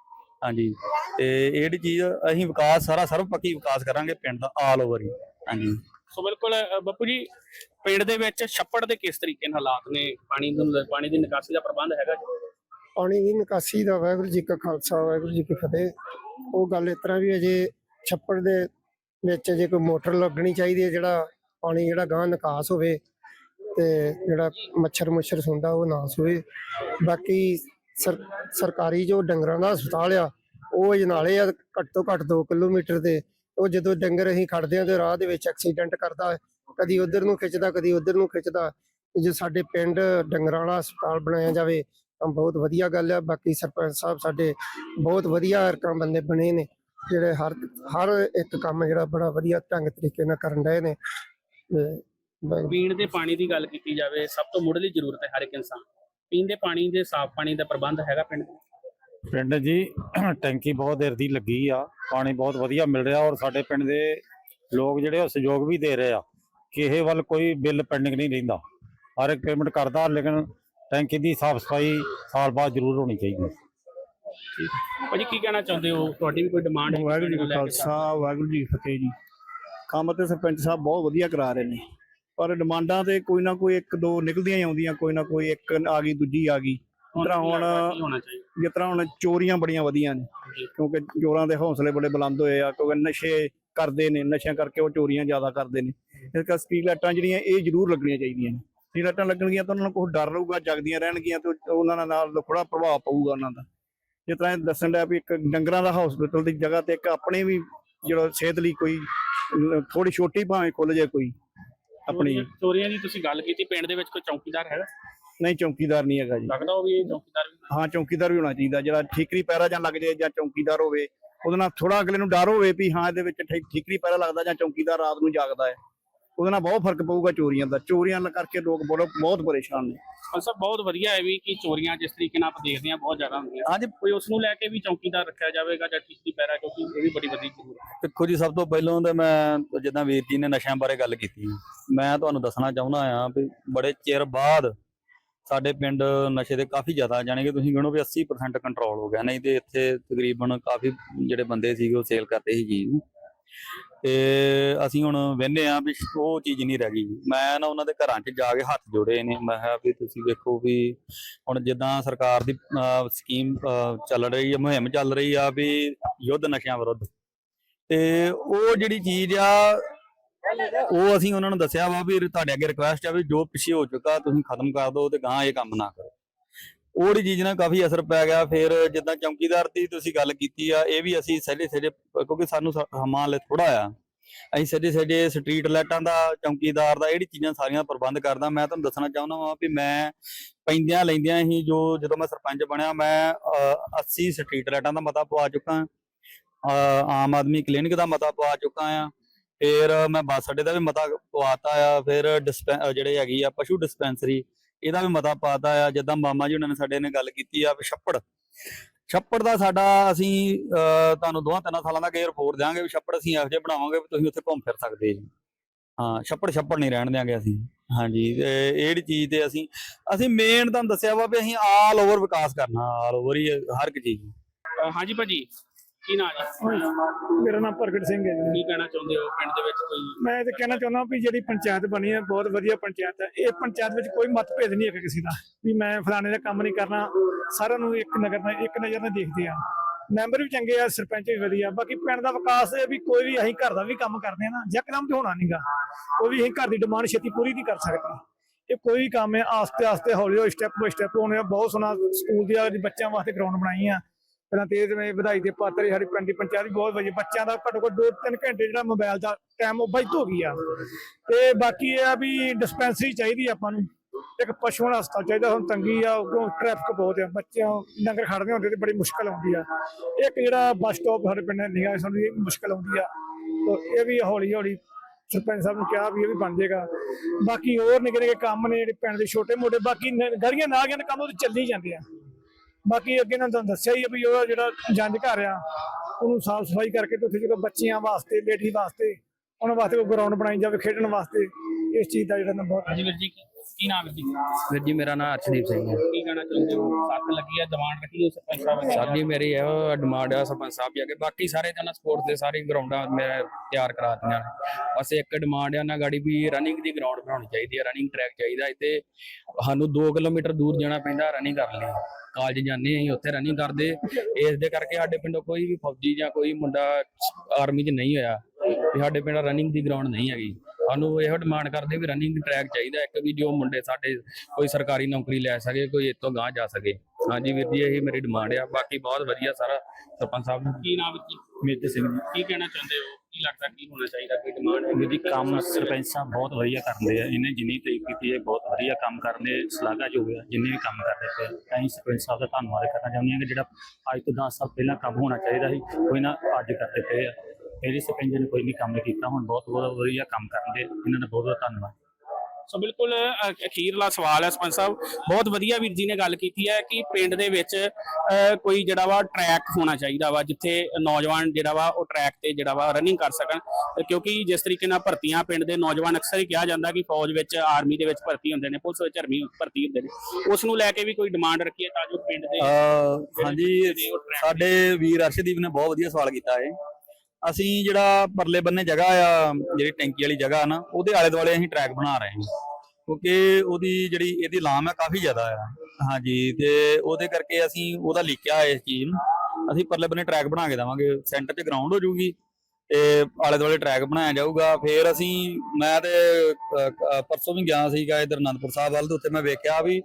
ਹਾਂਜੀ। ਤੇ ਇਹ ਚੀਜ਼ ਅਸੀਂ ਵਿਕਾਸ, ਸਾਰਾ ਸਰਵਪੱਖੀ ਵਿਕਾਸ ਕਰਾਂਗੇ ਪਿੰਡ ਦਾ ਆਲ ਓਵਰ ਹੀ। ਹਾਂਜੀ। ਸੋ ਬਿਲਕੁਲ ਬੱਪੂ ਜੀ, ਪਿੰਡ ਦੇ ਵਿੱਚ ਛੱਪੜ ਦੇ ਕਿਸ ਤਰੀਕੇ ਨਾਲ ਹਾਲਾਤ ਨੇ? ਪਾਣੀ ਨੂੰ, ਪਾਣੀ ਦੀ ਨਿਕਾਸੀ ਦਾ ਪ੍ਰਬੰਧ ਹੈਗਾ ਜੀ? ਪਾਣੀ ਦੀ ਨਿਕਾਸੀ ਦਾ ਵਾਹਿਗੁਰੂ ਜੀ ਕਾ ਖਾਲਸਾ, ਵਾਹਿਗੁਰੂ ਜੀ ਕੀ ਫਤਿਹ। ਉਹ ਗੱਲ ਇਸ ਤਰ੍ਹਾਂ ਵੀ ਅਜੇ ਛੱਪੜ ਦੇ ਵਿੱਚ ਜੇ ਕੋਈ ਮੋਟਰ ਲੱਗਣੀ ਚਾਹੀਦੀ ਹੈ, ਜਿਹੜਾ ਪਾਣੀ ਜਿਹੜਾ ਗਾਂ ਨਿਕਾਸ ਹੋਵੇ ਤੇ ਜਿਹੜਾ ਮੱਛਰ ਮੁੱਛਰ ਸੁੰਦਾ ਉਹ ਨਾ ਸੋਏ ਬਾਕੀ ਸਰਕਾਰੀ ਜੋ ਡੰਗਰਾਂ ਦਾ ਹਸਪਤਾਲ ਆ, ਉਹ ਅਜਨਾਲੇ ਆ, ਘੱਟ ਤੋਂ ਘੱਟ 2 ਕਿਲੋਮੀਟਰ ਦੇ ਉਹ ਜਦੋਂ ਡੰਗਰ ਅਸੀਂ ਖੜਦੇ ਆ ਤੇ ਰਾਹ ਦੇ ਵਿੱਚ ਐਕਸੀਡੈਂਟ ਕਰਦਾ ਕਦੀ ਉਧਰ ਨੂੰ ਖਿੱਚਦਾ, ਕਦੀ ਉਧਰ ਨੂੰ ਖਿੱਚਦਾ ਜੇ ਸਾਡੇ ਪਿੰਡ ਡੰਗਰਾਂ ਵਾਲਾ ਹਸਪਤਾਲ ਬਣਾਇਆ ਜਾਵੇ ਤਾਂ ਬਹੁਤ ਵਧੀਆ ਗੱਲ ਹੈ, ਬਾਕੀ ਸਰਪੰਚ ਸਾਹਿਬ ਸਾਡੇ ਬਹੁਤ ਵਧੀਆ ਹਰਕਾਂ ਬੰਦੇ ਬਣੇ ਨੇ, ਜਿਹੜੇ ਹਰ ਹਰ ਇੱਕ ਕੰਮ ਜਿਹੜਾ ਬੜਾ ਵਧੀਆ ਢੰਗ ਤਰੀਕੇ ਨਾਲ ਕਰਨ ਰਹੇ ਨੇ, ਤੇ ਪੀਣ ਦੇ ਪਾਣੀ ਦੀ ਗੱਲ ਕੀਤੀ ਜਾਵੇ, ਸਭ ਤੋਂ ਮੁੱਢਲੀ ਜ਼ਰੂਰਤ ਹੈ ਹਰ ਇੱਕ ਇਨਸਾਨ ਪੀਣ ਦੇ ਪਾਣੀ ਦੇ ਸਾਫ਼ ਪਾਣੀ ਦਾ ਪ੍ਰਬੰਧ ਹੈਗਾ ਪਿੰਡ ਪਿੰਡ ਜੀ ਟੈਂਕੀ ਬਹੁਤ ਦੇਰ ਦੀ ਲੱਗੀ ਆ ਪਾਣੀ ਬਹੁਤ ਵਧੀਆ ਮਿਲ ਰਿਹਾ ਔਰ ਸਾਡੇ ਪਿੰਡ ਦੇ ਲੋਕ ਜਿਹੜੇ ਉਹ ਸਹਿਯੋਗ ਵੀ ਦੇ ਰਹੇ ਆ ਕਿਸੇ ਵੱਲ ਕੋਈ ਬਿੱਲ ਪੈਂਡਿੰਗ ਨਹੀਂ ਰਹਿੰਦਾ। ਹਰ ਇੱਕ ਪੇਮੈਂਟ ਕਰਦਾ ਲੇਕਿਨ ਟੈਂਕੀ ਦੀ ਸਾਫ਼ ਸਫ਼ਾਈ ਸਾਲ ਬਾਅਦ ਜ਼ਰੂਰ ਹੋਣੀ ਚਾਹੀਦੀ ਹੈ। ਭਾਜੀ ਕੀ ਕਹਿਣਾ ਚਾਹੁੰਦੇ ਹੋ? ਤੁਹਾਡੀ ਵੀ ਕੋਈ ਡਿਮਾਂਡ ਹੈ? ਵਾਹਿਗੁਰੂ ਜੀ ਕਾ ਖਾਲਸਾ ਵਾਹਿਗੁਰੂ ਜੀ ਫਤਿਹ ਜੀ। ਕੰਮ ਤੇ ਸਰਪੰਚ ਸਾਹਿਬ ਬਹੁਤ ਵਧੀਆ ਕਰਾ ਰਹੇ ਨੇ ਪਰ ਡਿਮਾਂਡਾਂ ਤੇ ਕੋਈ ਨਾ ਕੋਈ ਇੱਕ ਦੋ ਨਿਕਲਦੀਆਂ ਹੀ ਆਉਂਦੀਆਂ ਕੋਈ ਨਾ ਕੋਈ ਇੱਕ ਆ ਗਈ ਦੂਜੀ ਆ ਗਈ। ਤਰ੍ਹਾਂ ਹੁਣ ਹੋਣਾ ਚਾਹੀਦਾ। ਜਿਸ ਤਰ੍ਹਾਂ ਹੁਣ ਚੋਰੀਆਂ ਬੜੀਆਂ ਵਧੀਆਂ ਨੇ ਕਿਉਂਕਿ ਚੋਰਾਂ ਦੇ ਹੌਸਲੇ ਬੜੇ ਬੁਲੰਦ ਹੋਏ ਆ ਕਿਉਂਕਿ ਨਸ਼ੇ ਕਰਦੇ ਨੇ ਨਸ਼ਿਆਂ ਕਰਕੇ ਉਹ ਚੋਰੀਆਂ ਜ਼ਿਆਦਾ ਕਰਦੇ ਨੇ। ਇਸ ਕਰਕੇ ਸਟਰੀਟ ਲਾਈਟਾਂ ਜਿਹੜੀਆਂ ਇਹ ਜ਼ਰੂਰ ਲੱਗਣੀਆਂ ਚਾਹੀਦੀਆਂ ਨੇ। ਸਟਰੀਟ ਲਾਈਟਾਂ ਲੱਗਣਗੀਆਂ ਤਾਂ ਉਹਨਾਂ ਨੂੰ ਕੋਈ ਡਰ ਰਹੂਗਾ ਜਗਦੀਆਂ ਰਹਿਣਗੀਆਂ ਤੇ ਉਹਨਾਂ ਨਾਲ ਥੋੜਾ ਪ੍ਰਭਾਵ ਪਊਗਾ ਉਹਨਾਂ ਦਾ। ਜਿਸ ਤਰ੍ਹਾਂ ਦੱਸਣ ਡਿਆ ਵੀ ਇੱਕ ਡੰਗਰਾਂ ਦਾ ਹਸਪੀਟਲ ਦੀ ਜਗ੍ਹਾ ਤੇ ਇੱਕ ਆਪਣੇ ਵੀ ਜਿਹੜਾ ਸਿਹਤ ਲਈ ਕੋਈ ਥੋੜੀ ਛੋਟੀ ਭਾਵੇਂ ਖੁੱਲ ਜੇ ਕੋਈ ਆਪਣੀ। ਚੋਰੀਆਂ- ਚੋਰੀਆਂ ਦੀ ਤੁਸੀਂ ਗੱਲ ਕੀਤੀ ਪਿੰਡ ਦੇ ਵਿੱਚ ਕੋਈ ਚੌਕੀਦਾਰ ਹੈਗਾ? ਨਹੀਂ ਚੌਕੀਦਾਰ ਨਹੀਂ ਹੈਗਾ ਜੀ। ਲੱਗਦਾ ਉਹ ਵੀ ਇਹ ਚੌਕੀਦਾਰ ਵੀ ਹਾਂ ਚੌਕੀਦਾਰ ਵੀ ਹੋਣਾ ਚਾਹੀਦਾ। ਜਿਹੜਾ ਠੀਕਰੀ ਪਹਿਰਾ ਜਾਂ ਲੱਗ ਜਾਏ ਜਾਂ ਚੌਕੀਦਾਰ ਹੋਵੇ ਉਹਦੇ ਨਾਲ ਥੋੜਾ ਅਗਲੇ ਨੂੰ ਡਰ ਹੋਵੇ ਵੀ ਹਾਂ ਇਹਦੇ ਵਿੱਚ ਠੀਕਰੀ ਪਹਿਰਾ ਲੱਗਦਾ ਜਾਂ ਚੌਕੀਦਾਰ ਰਾਤ ਨੂੰ ਜਾਗਦਾ ਹੈ। ਉਹਦੇ ਨਾਲ ਬਹੁਤ ਫ਼ਰਕ ਪਊਗਾ ਚੋਰੀਆਂ ਦਾ। ਚੋਰੀਆਂ ਕਰਕੇ ਲੋਕ ਬਹੁਤ ਬਹੁਤ ਪਰੇਸ਼ਾਨ ਨੇ। ਸਭ ਬਹੁਤ ਵਧੀਆ ਹੈ ਵੀ ਕਿ ਚੋਰੀਆਂ ਜਿਸ ਤਰੀਕੇ ਨਾਲ ਆਪਾਂ ਦੇਖਦੇ ਹਾਂ ਬਹੁਤ ਜ਼ਿਆਦਾ ਹੁੰਦੀਆਂ। ਹਾਂਜੀ ਕੋਈ ਉਸ ਨੂੰ ਲੈ ਕੇ ਵੀ ਚੌਕੀਦਾਰ ਰੱਖਿਆ ਜਾਵੇਗਾ ਜਾਂ ਠੀਕ ਪੈਰਾ ਕਿਉਂਕਿ ਇਹ ਵੀ ਬੜੀ ਵਧੀਆ ਜ਼ਰੂਰਤ ਹੈ। ਦੇਖੋ ਜੀ ਸਭ ਤੋਂ ਪਹਿਲਾਂ ਤਾਂ ਮੈਂ ਜਿੱਦਾਂ ਵੀਰ ਜੀ ਨੇ ਨਸ਼ਿਆਂ ਬਾਰੇ ਗੱਲ ਕੀਤੀ ਮੈਂ ਤੁਹਾਨੂੰ ਦੱਸਣਾ ਚਾਹੁੰਦਾ ਆ ਵੀ ਬੜੇ ਚਿਰ ਬਾਅਦ ਸਾਡੇ ਪਿੰਡ ਨਸ਼ੇ ਦੇ ਕਾਫੀ ਜ਼ਿਆਦਾ, ਜਾਣੀ ਕਿ ਤੁਸੀਂ ਗਣੋ ਵੀ 80% ਕੰਟਰੋਲ ਹੋ ਗਿਆ। ਨਹੀਂ ਤੇ ਇੱਥੇ ਤਕਰੀਬਨ ਕਾਫੀ ਜਿਹੜੇ ਬੰਦੇ ਸੀਗੇ ਉਹ ਸੇਲ ਕਰਦੇ ਸੀ ਚੀਜ਼ ਨੂੰ। ਤੇ ਅਸੀਂ ਹੁਣ ਵੇਖਦੇ ਆ ਵੀ ਉਹ ਚੀਜ਼ ਨਹੀਂ ਰਹਿ ਗਈ। ਮੈਂ ਨਾ ਉਹਨਾਂ ਦੇ ਘਰਾਂ 'ਚ ਜਾ ਕੇ ਹੱਥ ਜੋੜੇ ਨੇ। ਮੈਂ ਕਿਹਾ ਵੀ ਤੁਸੀਂ ਵੇਖੋ ਵੀ ਹੁਣ ਜਿੱਦਾਂ ਸਰਕਾਰ ਦੀ ਸਕੀਮ ਚੱਲ ਰਹੀ ਹੈ ਮੁਹਿੰਮ ਚੱਲ ਰਹੀ ਆ ਵੀ ਯੁੱਧ ਨਸ਼ਿਆਂ ਵਿਰੁੱਧ। ਤੇ ਉਹ ਜਿਹੜੀ ਚੀਜ਼ ਆ ਉਹ ਅਸੀਂ ਉਹਨਾਂ ਨੂੰ ਦੱਸਿਆ ਵਾ ਵੀ ਤੁਹਾਡੇ ਅੱਗੇ ਰਿਕੁਐਸਟ ਆ ਵੀ ਜੋ ਪਿੱਛੇ ਹੋ ਚੁੱਕਾ ਤੁਸੀਂ ਖਤਮ ਕਰ ਦਿਓ ਤੇ ਗਾਂ ਇਹ ਕੰਮ ਨਾ ਕਰੋ। ਉਹ ਚੀਜ਼ ਨਾਲ ਕਾਫੀ ਅਸਰ ਪੈ ਗਿਆ। ਫਿਰ ਜਿੱਦਾਂ ਚੌਕੀਦਾਰ ਦੀ ਤੁਸੀਂ ਗੱਲ ਕੀਤੀ ਆ ਇਹ ਵੀ ਅਸੀਂ ਸਹਿਜੇ ਸਹਿਜੇ ਕਿਉਂਕਿ ਸਾਨੂੰ ਸ- ਥੋੜਾ ਆ। ਅਸੀਂ ਸਹਿਜੇ ਸਹਿਜੇ ਸਟਰੀਟ ਲਾਈਟਾਂ ਦਾ ਚੌਕੀਦਾਰ ਦਾ ਜਿਹੜੀ ਚੀਜ਼ਾਂ ਸਾਰੀਆਂ ਪ੍ਰਬੰਧ ਕਰਦਾ। ਮੈਂ ਤੁਹਾਨੂੰ ਦੱਸਣਾ ਚਾਹੁੰਦਾ ਹਾਂ ਵੀ ਮੈਂ ਪੈਂਦਿਆਂ ਲੈਂਦਿਆਂ ਹੀ ਜੋ ਜਦੋਂ ਮੈਂ ਸਰਪੰਚ ਬਣਿਆ ਮੈਂ ਅਹ, 80 ਸਟਰੀਟ ਲਾਈਟਾਂ ਦਾ ਮਤਾ ਪਵਾ ਚੁੱਕਾ। ਅਹ, ਆਮ ਆਦਮੀ ਕਲੀਨਿਕ ਦਾ ਮਤਾ ਪਵਾ ਚੁੱਕਾ ਆ। ਫਿਰ ਮੈਂ ਬੱਸ ਅੱਡੇ ਦਾ ਵੀ ਮਤਾ ਪਵਾਤਾ ਆ ਫਿਰ ਜਿਹੜੇ ਹੈਗੀ ਆ ਪਸ਼ੂ ਡਿਸਪੈਂਸਰੀ ਇਹਦਾ ਵੀ ਮਤਾ ਪਾਤਾ ਆ ਜਿੱਦਾਂ ਮਾਮਾ ਜੀ ਉਹਨਾਂ ਨੇ ਸਾਡੇ ਨੇ ਗੱਲ ਕੀਤੀ ਆ ਛੱਪੜ। ਛੱਪੜ ਦਾ ਸਾਡਾ ਅਸੀਂ ਅਹ, ਤੁਹਾਨੂੰ ਦੋਹਾਂ ਤਿੰਨਾਂ ਸਾਲਾਂ ਦਾ ਗੇਅਰ ਫੋਰ ਦਿਆਂਗੇ ਵੀ ਛੱਪੜ ਅਸੀਂ ਇਹੋ ਜਿਹੇ ਬਣਾਵਾਂਗੇ ਵੀ ਤੁਸੀਂ ਉੱਥੇ ਘੁੰਮ ਫਿਰ ਸਕਦੇ ਜੀ। ਹਾਂ ਛੱਪੜ ਛੱਪੜ ਨਹੀਂ ਰਹਿਣ ਦਿਆਂਗੇ ਅਸੀਂ। ਹਾਂਜੀ ਤੇ ਇਹ ਜਿਹੜੀ ਚੀਜ਼ ਤੇ ਅਸੀਂ ਅਸੀਂ ਮੇਨ ਤੁਹਾਨੂੰ ਦੱਸਿਆ ਵਾ ਵੀ ਅਸੀਂ ਆਲ ਓਵਰ ਵਿਕਾਸ ਕਰਨਾ ਆਲ ਓਵਰ ਹੀ ਹਰ ਇੱਕ ਚੀਜ਼ ਹਾਂਜੀ ਭਾਜੀ ਕੀ ਨਾਂ ਜੀ? ਮੇਰਾ ਨਾਮ ਪ੍ਰਗਟ ਸਿੰਘ ਹੈ ਜੀ। ਕੀ ਕਹਿਣਾ ਚਾਹੁੰਦੇ ਹੋ? ਪਿੰਡ ਦੇ ਵਿੱਚ ਕੋਈ ਮੈਂ ਇਹ ਕਹਿਣਾ ਚਾਹੁੰਦਾ ਵੀ ਜਿਹੜੀ ਪੰਚਾਇਤ ਬਣੀ ਹੈ ਬਹੁਤ ਵਧੀਆ ਪੰਚਾਇਤ ਹੈ। ਇਹ ਪੰਚਾਇਤ ਵਿੱਚ ਕੋਈ ਮਤਭੇਦ ਨਹੀਂ ਹੈ ਕਿਸੇ ਦਾ। ਵੀ ਮੈਂ ਫਲਾਣੇ ਦਾ ਕੰਮ ਨਹੀਂ ਕਰਨਾ ਸਾਰਿਆਂ ਨੂੰ ਇੱਕ ਨਜ਼ਰ ਨਾਲ ਇੱਕ ਨਜ਼ਰ ਨਾਲ ਦੇਖਦੇ ਆ ਮੈਂਬਰ ਵੀ ਚੰਗੇ ਆ ਸਰਪੰਚ ਵੀ ਵਧੀਆ। ਬਾਕੀ ਪਿੰਡ ਦਾ ਵਿਕਾਸ ਇਹ ਵੀ ਕੋਈ ਵੀ ਅਸੀਂ ਘਰ ਦਾ ਵੀ ਕੰਮ ਕਰਦੇ ਆ ਨਾ ਯਕਦਮ ਤੇ ਹੋਣਾ ਨਹੀਂਗਾ। ਕੋਈ ਵੀ ਅਸੀਂ ਘਰ ਦੀ ਡਿਮਾਂਡ ਛੇਤੀ ਪੂਰੀ ਨਹੀਂ ਕਰ ਸਕਦੇ। ਇਹ ਕੋਈ ਵੀ ਕੰਮ ਹੈ ਆਸਤੇ ਆਸਤੇ ਹੌਲੀ ਹੌਲੀ ਸਟੈਪ ਬਾਈ ਸਟੈਪ ਹੋਣੇ ਆ ਬਹੁਤ ਸੋਹਣਾ ਸਕੂਲ ਦੀ ਆ ਬੱਚਿਆਂ ਵਾਸਤੇ ਗਰਾਊਂਡ ਬਣਾਈ ਆ। ਪਹਿਲਾਂ ਤੇ ਜਿਵੇਂ ਵਧਾਈ ਦੇ ਪਾਤਰ ਸਾਡੀ ਪਿੰਡ ਦੀ ਪੰਚਾਇਤ ਵੀ ਬਹੁਤ ਵਧੀਆ, ਬੱਚਿਆਂ ਦਾ ਘੱਟੋ ਘੱਟ 2-3 ਘੰਟੇ ਜਿਹੜਾ ਮੋਬਾਈਲ ਦਾ ਟਾਈਮ ਉਹ ਬਚਤ ਹੋ ਗਈ ਆ। ਤੇ ਬਾਕੀ ਇਹ ਆ ਵੀ ਡਿਸਪੈਂਸਰੀ ਚਾਹੀਦੀ ਆਪਾਂ ਨੂੰ, ਇੱਕ ਪਸ਼ੂਆਂ ਦਾ ਹਸਪਤਾਲ ਚਾਹੀਦਾ, ਹੁਣ ਤੰਗੀ ਆ ਕਿਉਂ ਟ੍ਰੈਫਿਕ ਬਹੁਤ ਆ, ਬੱਚਿਆਂ ਡੰਗਰ ਖੜਦੇ ਹੁੰਦੇ ਤੇ ਬੜੀ ਮੁਸ਼ਕਲ ਆਉਂਦੀ ਆ। ਇੱਕ ਜਿਹੜਾ ਬੱਸ ਸਟਾਪ ਸਾਡੇ ਪਿੰਡ ਨਿਗਾ ਸਾਨੂੰ ਇਹ ਮੁਸ਼ਕਲ ਆਉਂਦੀ ਆ, ਤੇ ਇਹ ਵੀ ਹੌਲੀ ਹੌਲੀ ਸਰਪੰਚ ਸਾਹਿਬ ਨੂੰ ਕਿਹਾ ਵੀ ਇਹ ਵੀ ਬਣ ਜਾਏਗਾ। ਬਾਕੀ ਹੋਰ ਨਿੱਕੇ ਨਿੱਕੇ ਕੰਮ ਨੇ ਜਿਹੜੇ ਪਿੰਡ ਦੇ ਛੋਟੇ ਮੋਟੇ ਬਾਕੀ ਨ- ਗਲੀਆਂ ਨਾਲੀਆਂ ਦੇ ਕੰਮ ਉਹ ਤੇ ਚੱਲੀ ਜਾਂਦੇ ਆ। ਬਾਕੀ ਅੱਗੇ ਨਾਲ ਤੁਹਾਨੂੰ ਦੱਸਿਆ ਹੀ ਆ ਵੀ ਉਹ ਜਿਹੜਾ ਜੰਜ ਘਰ ਆ, ਉਹਨੂੰ ਸਾਫ਼ ਸਫ਼ਾਈ ਕਰਕੇ ਤੇ ਉੱਥੇ ਜਦੋਂ ਬੱਚਿਆਂ ਵਾਸਤੇ ਲੇਡੀ ਵਾਸਤੇ, ਉਹਨਾਂ ਵਾਸਤੇ ਕੋਈ ਗਰਾਊਂਡ ਬਣਾਈ ਜਾਵੇ ਖੇਡਣ ਵਾਸਤੇ, ਇਸ ਚੀਜ਼ ਦਾ ਜਿਹੜਾ ਨਾ ਹਾਂਜੀ ਵੀਰ ਜੀ ਕੀ- ਨਾਮ ਵੀਰ ਜੀ? ਵੀਰ ਜੀ ਮੇਰਾ ਨਾਮ ਅਰਸ਼ਦੀਪ ਸਿੰਘ ਹੈ। ਕੀ ਕਹਿਣਾ ਚਾਹੁੰਦੇ ਹੋ? ਸੱਤ ਲੱਗੀ ਹੈ ਡਿਮਾਂਡ ਰੱਖੀ ਹੋਈ ਸਰਪੰਚ ਸਾਹਿਬ ਅੱਗੇ। ਸਾਡੀ ਮੇਰੀ ਇਹੋ ਡਿਮਾਂਡ ਆ ਸਰਪੰਚ ਸਾਹਿਬ ਜੀ ਅੱਗੇ। ਬਾਕੀ ਸਾਰੇ ਤਾਂ ਸਪੋਰਟਸ ਦੇ ਸਾਰੇ ਗਰਾਊਂਡਾਂ ਮੈਂ ਤਿਆਰ ਕਰਾਤੀਆਂ ਨੇ ਬਸ ਇੱਕ ਡਿਮਾਂਡ ਆ ਨਾ ਗਾੜੀ ਵੀ ਰਨਿੰਗ ਦੀ ਗਰਾਊਂਡ ਬਣਾਉਣੀ ਚਾਹੀਦੀ ਹੈ ਰਨਿੰਗ ਟਰੈਕ ਚਾਹੀਦਾ। ਇੱਥੇ ਸਾਨੂੰ 2 ਕਿਲੋਮੀਟਰ ਦੂਰ ਜਾਣਾ ਪੈਂਦਾ ਰਨਿੰਗ ਕਰਨ ਲਈ ਕਾਲਜ ਜਾਂਦੇ ਅਸੀਂ ਉੱਥੇ ਰਨਿੰਗ ਕਰਦੇ। ਇਸ ਦੇ ਕਰਕੇ ਸਾਡੇ ਪਿੰਡੋਂ ਕੋਈ ਵੀ ਫੌਜੀ ਜਾਂ ਕੋਈ ਮੁੰਡਾ ਆਰਮੀ 'ਚ ਨਹੀਂ ਹੋਇਆ। ਸਾਡੇ ਪਿੰਡ ਰਨਿੰਗ ਦੀ ਗਰਾਊਂਡ ਨਹੀਂ ਹੈਗੀ। ਸਾਨੂੰ ਇਹੋ ਡਿਮਾਂਡ ਕਰਦੇ ਵੀ ਰਨਿੰਗ ਟਰੈਕ ਚਾਹੀਦਾ ਇੱਕ ਵੀ ਜੋ ਮੁੰਡੇ ਸਾਡੇ ਕੋਈ ਸਰਕਾਰੀ ਨੌਕਰੀ ਲੈ ਸਕੇ ਕੋਈ ਇਤੋਂ ਗਾਂਹ ਜਾ ਸਕੇ। ਹਾਂਜੀ ਵੀਰ ਜੀ ਇਹੀ ਮੇਰੀ ਡਿਮਾਂਡ ਆ। ਬਾਕੀ ਬਹੁਤ ਵਧੀਆ ਸਾਰਾ ਸਰਪੰਚ ਸਾਹਿਬ ਨੂੰ। ਕੀ ਨਾਮ ਜੀ? ਮੇਤੇ ਸਿੰਘ ਜੀ। ਕੀ ਕਹਿਣਾ ਚਾਹੁੰਦੇ ਹੋ? ਕੀ ਲੱਗਦਾ ਕੀ ਹੋਣਾ ਚਾਹੀਦਾ ਕੋਈ ਡਿਮਾਂਡ ਹੈ? ਜੀ ਕੰਮ ਸਰਪੰਚ ਸਾਹਿਬ ਬਹੁਤ ਵਧੀਆ ਕਰਦੇ ਆ। ਇਹਨੇ ਜਿੰਨੀ ਤਾਰੀਫ ਕੀਤੀ ਹੈ ਬਹੁਤ ਵਧੀਆ ਕੰਮ ਕਰਦੇ ਸ਼ਲਾਘਾਯੋਗ ਆ ਜਿੰਨੇ ਵੀ ਕੰਮ ਕਰਦੇ ਪਏ ਆ। ਅਸੀਂ ਸਰਪੰਚ ਸਾਹਿਬ ਦਾ ਧੰਨਵਾਦ ਕਰਨਾ ਚਾਹੁੰਦੇ ਹਾਂ ਕਿ ਜਿਹੜਾ ਅੱਜ ਤੋਂ 10 ਸਾਲ ਪਹਿਲਾਂ ਕੰਮ ਹੋਣਾ ਚਾਹੀਦਾ ਸੀ ਕੋਈ ਨਾ ਅੱਜ ਕਰਦੇ ਪਏ ਆ। ਇਹਦੇ ਸਰਪੰਚ ਨੇ ਕੋਈ ਨਹੀਂ ਕੰਮ ਕੀਤਾ ਹੁਣ ਬਹੁਤ ਬਹੁਤ ਵਧੀਆ ਕੰਮ ਕਰਨ ਦੇ ਇਹਨਾਂ ਦਾ ਬਹੁਤ ਬਹੁਤ ਧੰਨਵਾਦ। ਸੋ ਬਿਲਕੁਲ ਅਖੀਰਲਾ ਸਵਾਲ ਹੈ ਸਰਪੰਚ ਸਾਹਿਬ। ਬਹੁਤ ਵਧੀਆ ਵੀਰ ਜੀ ਨੇ ਗੱਲ ਕੀਤੀ ਹੈ ਕਿ ਪਿੰਡ ਦੇ ਵਿੱਚ ਕੋਈ ਜਿਹੜਾ ਵਾ ਟਰੈਕ ਹੋਣਾ ਚਾਹੀਦਾ ਵਾ ਜਿੱਥੇ ਨੌਜਵਾਨ ਜਿਹੜਾ ਵਾ ਉਹ ਟਰੈਕ ਤੇ ਜਿਹੜਾ ਵਾ ਰਨਿੰਗ ਕਰ ਸਕਣ। ਕਿਉਂਕਿ ਜਿਸ ਤਰੀਕੇ ਨਾਲ ਭਰਤੀਆਂ ਪਿੰਡ ਦੇ ਨੌਜਵਾਨ ਅਕਸਰ ਹੀ ਕਿਹਾ ਜਾਂਦਾ ਕਿ ਫੌਜ ਵਿੱਚ ਆਰਮੀ ਦੇ ਵਿੱਚ ਭਰਤੀ ਹੁੰਦੇ ਨੇ ਪੁਲਿਸ ਵਿੱਚ ਆਰਮੀ ਭਰਤੀ ਹੁੰਦੇ ਨੇ। ਉਸ ਨੂੰ ਲੈ ਕੇ ਵੀ ਕੋਈ ਡਿਮਾਂਡ ਰੱਖੀਏ ਤਾਂ ਜੋ ਪਿੰਡ ਦੇ ਹਾਂਜੀ ਸਾਡੇ ਵੀਰ ਅਰਸ਼ਦੀਪ ਨੇ ਬਹੁਤ ਵਧੀਆ ਸਵਾਲ ਕੀਤਾ ਹੈ ਅਸੀਂ ਜਿਹੜਾ ਪਰਲੇ ਬੰਨੇ ਜਗ੍ਹਾ ਆ, ਜਿਹੜੀ ਟੈਂਕੀ ਵਾਲੀ ਜਗ੍ਹਾ ਨਾ, ਉਹਦੇ ਆਲੇ ਦੁਆਲੇ ਅਸੀਂ ਟਰੈਕ ਬਣਾ ਰਹੇ ਹਾਂ। ਕਿਉਂਕਿ ਉਹਦੀ ਜਿਹੜੀ, ਇਹਦੀ ਲਾਮ ਹੈ ਕਾਫੀ ਜ਼ਿਆਦਾ ਆ। ਹਾਂਜੀ, ਤੇ ਉਹਦੇ ਕਰਕੇ ਅਸੀਂ ਉਹਦਾ ਲਿਖਿਆ ਇਸ ਚੀਜ਼ ਨੂੰ। ਅਸੀਂ ਪਰਲੇ ਬੰਨੇ ਟਰੈਕ ਬਣਾ ਕੇ ਦੇਵਾਂਗੇ। ਸੈਂਟਰ 'ਚ ਗਰਾਊਂਡ ਹੋ ਜਾਊਗੀ ਤੇ ਆਲੇ ਦੁਆਲੇ ਟਰੈਕ ਬਣਾਇਆ ਜਾਊਗਾ। ਫਿਰ ਅਸੀਂ, ਮੈਂ ਤੇ ਪਰਸੋਂ ਵੀ ਗਿਆ ਸੀਗਾ ਇਧਰ ਅਨੰਦਪੁਰ ਸਾਹਿਬ ਵੱਲ, ਤੇ ਉੱਥੇ ਮੈਂ ਵੇਖਿਆ ਵੀ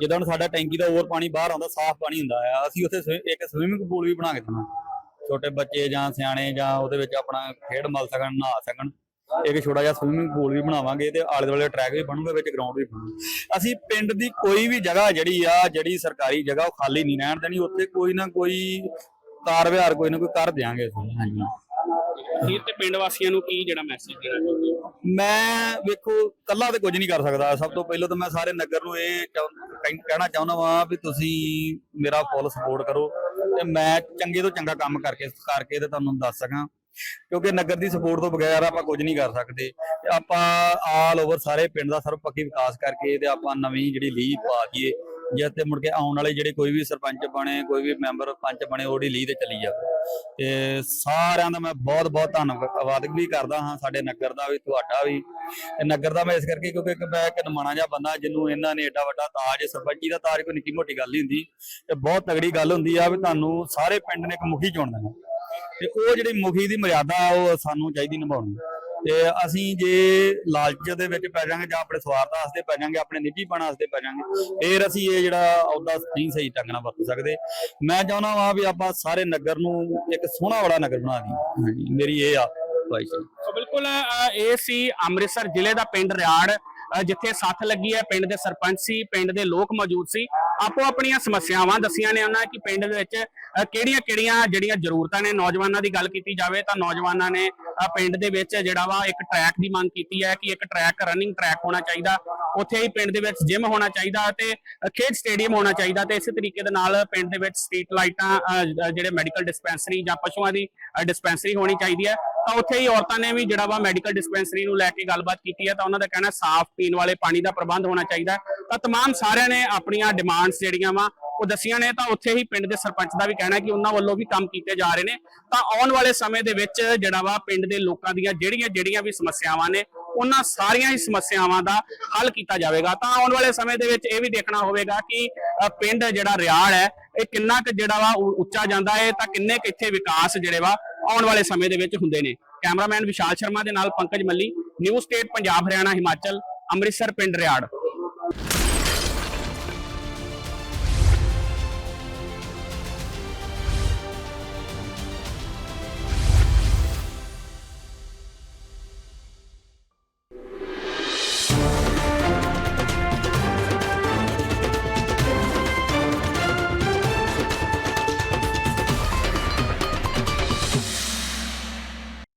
ਜਿੱਦਾਂ ਹੁਣ ਸਾਡਾ ਟੈਂਕੀ ਦਾ ਹੋਰ ਪਾਣੀ ਬਾਹਰ ਆਉਂਦਾ, ਸਾਫ਼ ਪਾਣੀ ਹੁੰਦਾ ਆ, ਅਸੀਂ ਉੱਥੇ ਇੱਕ ਸਵਿਮਿੰਗ ਪੂਲ ਵੀ ਬਣਾ ਕੇ ਦੇਣਾ ਛੋਟੇ ਬੱਚੇ ਜਾਂ ਸਿਆਣੇ ਜਾਂ ਉਹਦੇ ਵਿੱਚ ਆਪਣਾ ਖੇਡ ਮਲ ਸਕਣ ਨਹਾ ਸਕਣ ਇੱਕ ਛੋਟਾ ਜਿਹਾ ਸਵਿਮਿੰਗ ਪੂਲ ਵੀ ਬਣਾਵਾਂਗੇ ਤੇ ਆਲੇ ਦੁਆਲੇ ਟਰੈਕ ਵੀ ਬਣੂਗਾ ਵਿੱਚ ਗਰਾਊਂਡ ਵੀ ਬਣੂਗਾ ਅਸੀਂ ਪਿੰਡ ਦੀ ਕੋਈ ਵੀ ਜਗ੍ਹਾ ਜਿਹੜੀ ਆ ਜਿਹੜੀ ਸਰਕਾਰੀ ਜਗ੍ਹਾ ਉਹ ਖਾਲੀ ਨਹੀਂ ਰਹਿਣ ਦੇਣੀ ਉੱਥੇ ਕੋਈ ਨਾ ਕੋਈ ਕਾਰ ਵਿਹਾਰ ਕੋਈ ਨਾ ਕੋਈ ਕਰ ਦਿਆਂਗੇ ਅਸੀਂ ਹਾਂਜੀ। ਅਖੀਰ ਤੇ ਪਿੰਡ ਵਾਸੀਆਂ ਨੂੰ ਕੀ ਜਿਹੜਾ ਮੈਸੇਜ ਦੇਣਾ ਚਾਹੁੰਦੇ ਹੋ? ਮੈਂ ਵੇਖੋ ਕੱਲਾ ਤੇ ਕੁਝ ਨਹੀਂ ਕਰ ਸਕਦਾ। ਸਭ ਤੋਂ ਪਹਿਲਾਂ ਤਾਂ ਮੈਂ ਸਾਰੇ ਨਗਰ ਨੂੰ ਇਹ ਕਹਿਣਾ ਚਾਹੁੰਦਾ ਵਾਂ ਵੀ ਤੁਸੀਂ ਮੇਰਾ ਫੁੱਲ ਸਪੋਰਟ ਕਰੋ। ਤੇ ਮੈਂ ਚੰਗੇ ਤੋਂ ਚੰਗਾ ਕੰਮ ਕਰਕੇ ਕਰਕੇ ਤੇ ਤੁਹਾਨੂੰ ਦੱਸ ਸਕਾਂ। ਕਿਉਂਕਿ ਨਗਰ ਦੀ ਸਪੋਰਟ ਤੋਂ ਬਗੈਰ ਆਪਾਂ ਕੁਝ ਨਹੀਂ ਕਰ ਸਕਦੇ। ਆਪਾਂ ਆਲ ਓਵਰ ਸਾਰੇ ਪਿੰਡ ਦਾ ਸਰਵਪੱਖੀ ਵਿਕਾਸ ਕਰਕੇ ਤੇ ਆਪਾਂ ਨਵੀਂ ਜਿਹੜੀ ਲੀਹ ਪਾ ਦਈਏ। ਜਿਸ ਤੇ ਮੁੜ ਕੇ ਆਉਣ ਵਾਲੇ ਜਿਹੜੇ ਕੋਈ ਵੀ ਸਰਪੰਚ ਬਣੇ, ਕੋਈ ਵੀ ਮੈਂਬਰ ਪੰਚ ਬਣੇ ਉਹਦੀ ਲੀਹ ਤੇ ਚੱਲੀ ਜਾਵੇ। ਤੇ ਸਾਰਿਆਂ ਦਾ ਮੈਂ ਬਹੁਤ ਬਹੁਤ ਧੰਨਵਾਦ ਵੀ ਕਰਦਾ ਹਾਂ ਸਾਡੇ ਨਗਰ ਦਾ ਵੀ, ਤੁਹਾਡਾ ਵੀ। ਤੇ ਨਗਰ ਦਾ ਮੈਂ ਇਸ ਕਰਕੇ ਕਿਉਂਕਿ ਇੱਕ ਮੈਂ ਇੱਕ ਨਮਾਣਾ ਜਿਹਾ ਬੰਦਾ ਜਿਹਨੂੰ ਇਹਨਾਂ ਨੇ ਏਡਾ ਵੱਡਾ ਤਾਜ, ਸਰਪੰਚੀ ਦਾ ਤਾਜ ਕੋਈ ਨਿੱਕੀ ਮੋਟੀ ਗੱਲ ਨਹੀਂ ਹੁੰਦੀ। ਤੇ ਬਹੁਤ ਤਗੜੀ ਗੱਲ ਹੁੰਦੀ ਆ ਵੀ ਤੁਹਾਨੂੰ ਸਾਰੇ ਪਿੰਡ ਨੇ ਇੱਕ ਮੁਖੀ ਚੁਣ ਦੇਣਾ ਤੇ ਉਹ ਜਿਹੜੀ ਮੁਖੀ ਦੀ ਮਰਿਆਦਾ ਉਹ ਸਾਨੂੰ ਚਾਹੀਦੀ ਨਿਭਾਉਣੀ ਤੇ ਅਸੀਂ ਜੇ ਲਾਲਚ ਦੇ ਵਿੱਚ ਪੈ ਜਾਾਂਗੇ ਜਾਂ ਆਪਣੇ ਸਵਾਰਥ ਵਾਸਤੇ ਪੈ ਜਾਾਂਗੇ ਆਪਣੇ ਨਿੱਜੀਪਣ ਵਾਸਤੇ ਪੈ ਜਾਾਂਗੇ ਫੇਰ ਅਸੀਂ ਇਹ ਜਿਹੜਾ ਅਹੁਦਾ ਨਹੀਂ ਸਹੀ ਢੰਗ ਨਾਲ ਵਰਤ ਸਕਦੇ। ਮੈਂ ਚਾਹੁੰਦਾ ਹਾਂ ਵੀ ਆਪਾਂ ਸਾਰੇ ਨਗਰ ਨੂੰ ਇੱਕ ਸੋਹਣਾ ਵਾਲਾ ਨਗਰ ਬਣਾ ਦਈਏ। ਮੇਰੀ ਇਹ ਆ ਖੁਆਇਸ਼ ਹੈ ਬਿਲਕੁਲ ਇਹ ਸੀ ਅੰਮ੍ਰਿਤਸਰ ਜ਼ਿਲ੍ਹੇ ਦਾ ਪਿੰਡ ਰਿਆੜ ਅ, ਜਿੱਥੇ ਸੱਥ ਲੱਗੀ ਹੈ ਪਿੰਡ ਦੇ ਸਰਪੰਚ ਸੀ ਪਿੰਡ ਦੇ ਲੋਕ ਮੌਜੂਦ ਸੀ। ਆਪੋ ਆਪਣੀਆਂ ਸਮੱਸਿਆਵਾਂ ਦੱਸੀਆਂ ਨੇ ਉਹਨਾਂ ਕਿ ਪਿੰਡ ਦੇ ਵਿੱਚ ਕਿਹੜੀਆਂ ਕਿਹੜੀਆਂ ਜਿਹੜੀਆਂ ਜ਼ਰੂਰਤਾਂ ਨੇ ਨੌਜਵਾਨਾਂ ਦੀ ਗੱਲ ਕੀਤੀ ਜਾਵੇ ਤਾਂ ਨੌਜਵਾਨਾਂ ਨੇ ਅ, ਪਿੰਡ ਦੇ ਵਿੱਚ ਜਿਹੜਾ ਵਾ ਇੱਕ ਟਰੈਕ ਦੀ ਮੰਗ ਕੀਤੀ ਹੈ ਕਿ ਇੱਕ ਟਰੈਕ ਰਨਿੰਗ ਟਰੈਕ ਹੋਣਾ ਚਾਹੀਦਾ ਉੱਥੇ ਹੀ ਪਿੰਡ ਦੇ ਵਿੱਚ ਜਿਮ ਹੋਣਾ ਚਾਹੀਦਾ ਤੇ ਅ, ਖੇਡ ਸਟੇਡੀਅਮ ਹੋਣਾ ਚਾਹੀਦਾ ਤੇ ਇਸੇ ਤਰੀਕੇ ਦੇ ਨਾਲ ਪਿੰਡ ਦੇ ਵਿੱਚ ਸਟਰੀਟ ਲਾਈਟਾਂ ਅ, ਜ- ਜਿਹੜੇ ਮੈਡੀਕਲ ਡਿਸਪੈਂਸਰੀ ਜਾਂ ਪਸ਼ੂਆਂ ਦੀ ਡਿਸਪੈਂਸਰੀ ਹੋਣੀ ਚਾਹੀਦੀ ਹੈ ਤਾਂ ਉੱਥੇ ਹੀ ਔਰਤਾਂ ਨੇ ਵੀ ਜਿਹੜਾ ਵਾ ਮੈਡੀਕਲ ਡਿਸਪੈਂਸਰੀ ਨੂੰ ਲੈ ਕੇ ਗੱਲਬਾਤ ਕੀਤੀ ਹੈ ਤਾਂ ਉਹਨਾਂ ਦਾ ਕਹਿਣਾ ਸਾਫ਼ ਪੀਣ ਵਾਲੇ ਪਾਣੀ ਦਾ ਪ੍ਰਬੰਧ ਹੋਣਾ ਚਾਹੀਦਾ ਹੈ। ਤਾਂ तमाम ਸਾਰਿਆਂ ਨੇ ਆਪਣੀਆਂ ਡਿਮਾਂਡਸ ਜਿਹੜੀਆਂ ਵਾ ਉਹ ਦੱਸੀਆਂ ਨੇ, ਤਾਂ ਉੱਥੇ ਹੀ ਪਿੰਡ ਦੇ ਸਰਪੰਚ ਦਾ ਵੀ ਕਹਿਣਾ ਕਿ ਉਹਨਾਂ ਵੱਲੋਂ ਵੀ ਕੰਮ ਕੀਤੇ ਜਾ ਰਹੇ ਨੇ। ਤਾਂ ਆਉਣ ਵਾਲੇ ਸਮੇਂ ਦੇ ਵਿੱਚ ਜਿਹੜਾ ਵਾ ਪਿੰਡ ਦੇ ਲੋਕਾਂ ਦੀਆਂ ਜਿਹੜੀਆਂ ਜਿਹੜੀਆਂ ਵੀ ਸਮੱਸਿਆਵਾਂ ਨੇ, ਉਹਨਾਂ ਸਾਰੀਆਂ ਹੀ ਸਮੱਸਿਆਵਾਂ ਦਾ ਹੱਲ ਕੀਤਾ ਜਾਵੇਗਾ। ਤਾਂ ਆਉਣ ਵਾਲੇ ਸਮੇਂ ਦੇ ਵਿੱਚ ਇਹ ਵੀ ਦੇਖਣਾ ਹੋਵੇਗਾ ਕਿ ਪਿੰਡ ਜਿਹੜਾ ਰਿਆੜ ਹੈ, ਇਹ ਕਿੰਨਾ ਕੁ ਜਿਹੜਾ ਵਾ ਉੱਚਾ ਜਾਂਦਾ ਹੈ, ਤਾਂ ਕਿੰਨੇ ਕੁ ਇੱਥੇ ਵਿਕਾਸ ਜਿਹੜੇ ਵਾ ਆਉਣ ਵਾਲੇ ਸਮੇਂ ਦੇ ਵਿੱਚ ਹੁੰਦੇ ਨੇ। ਕੈਮਰਾਮੈਨ ਵਿਸ਼ਾਲ ਸ਼ਰਮਾ ਦੇ ਨਾਲ ਪੰਕਜ ਮੱਲੀ ਨਿਊ ਸਟੇਟ ਪੰਜਾਬ, ਹਰਿਆਣਾ, ਹਿਮਾਚਲ, ਅੰਮ੍ਰਿਤਸਰ, ਪਿੰਡ ਰਿਆੜ।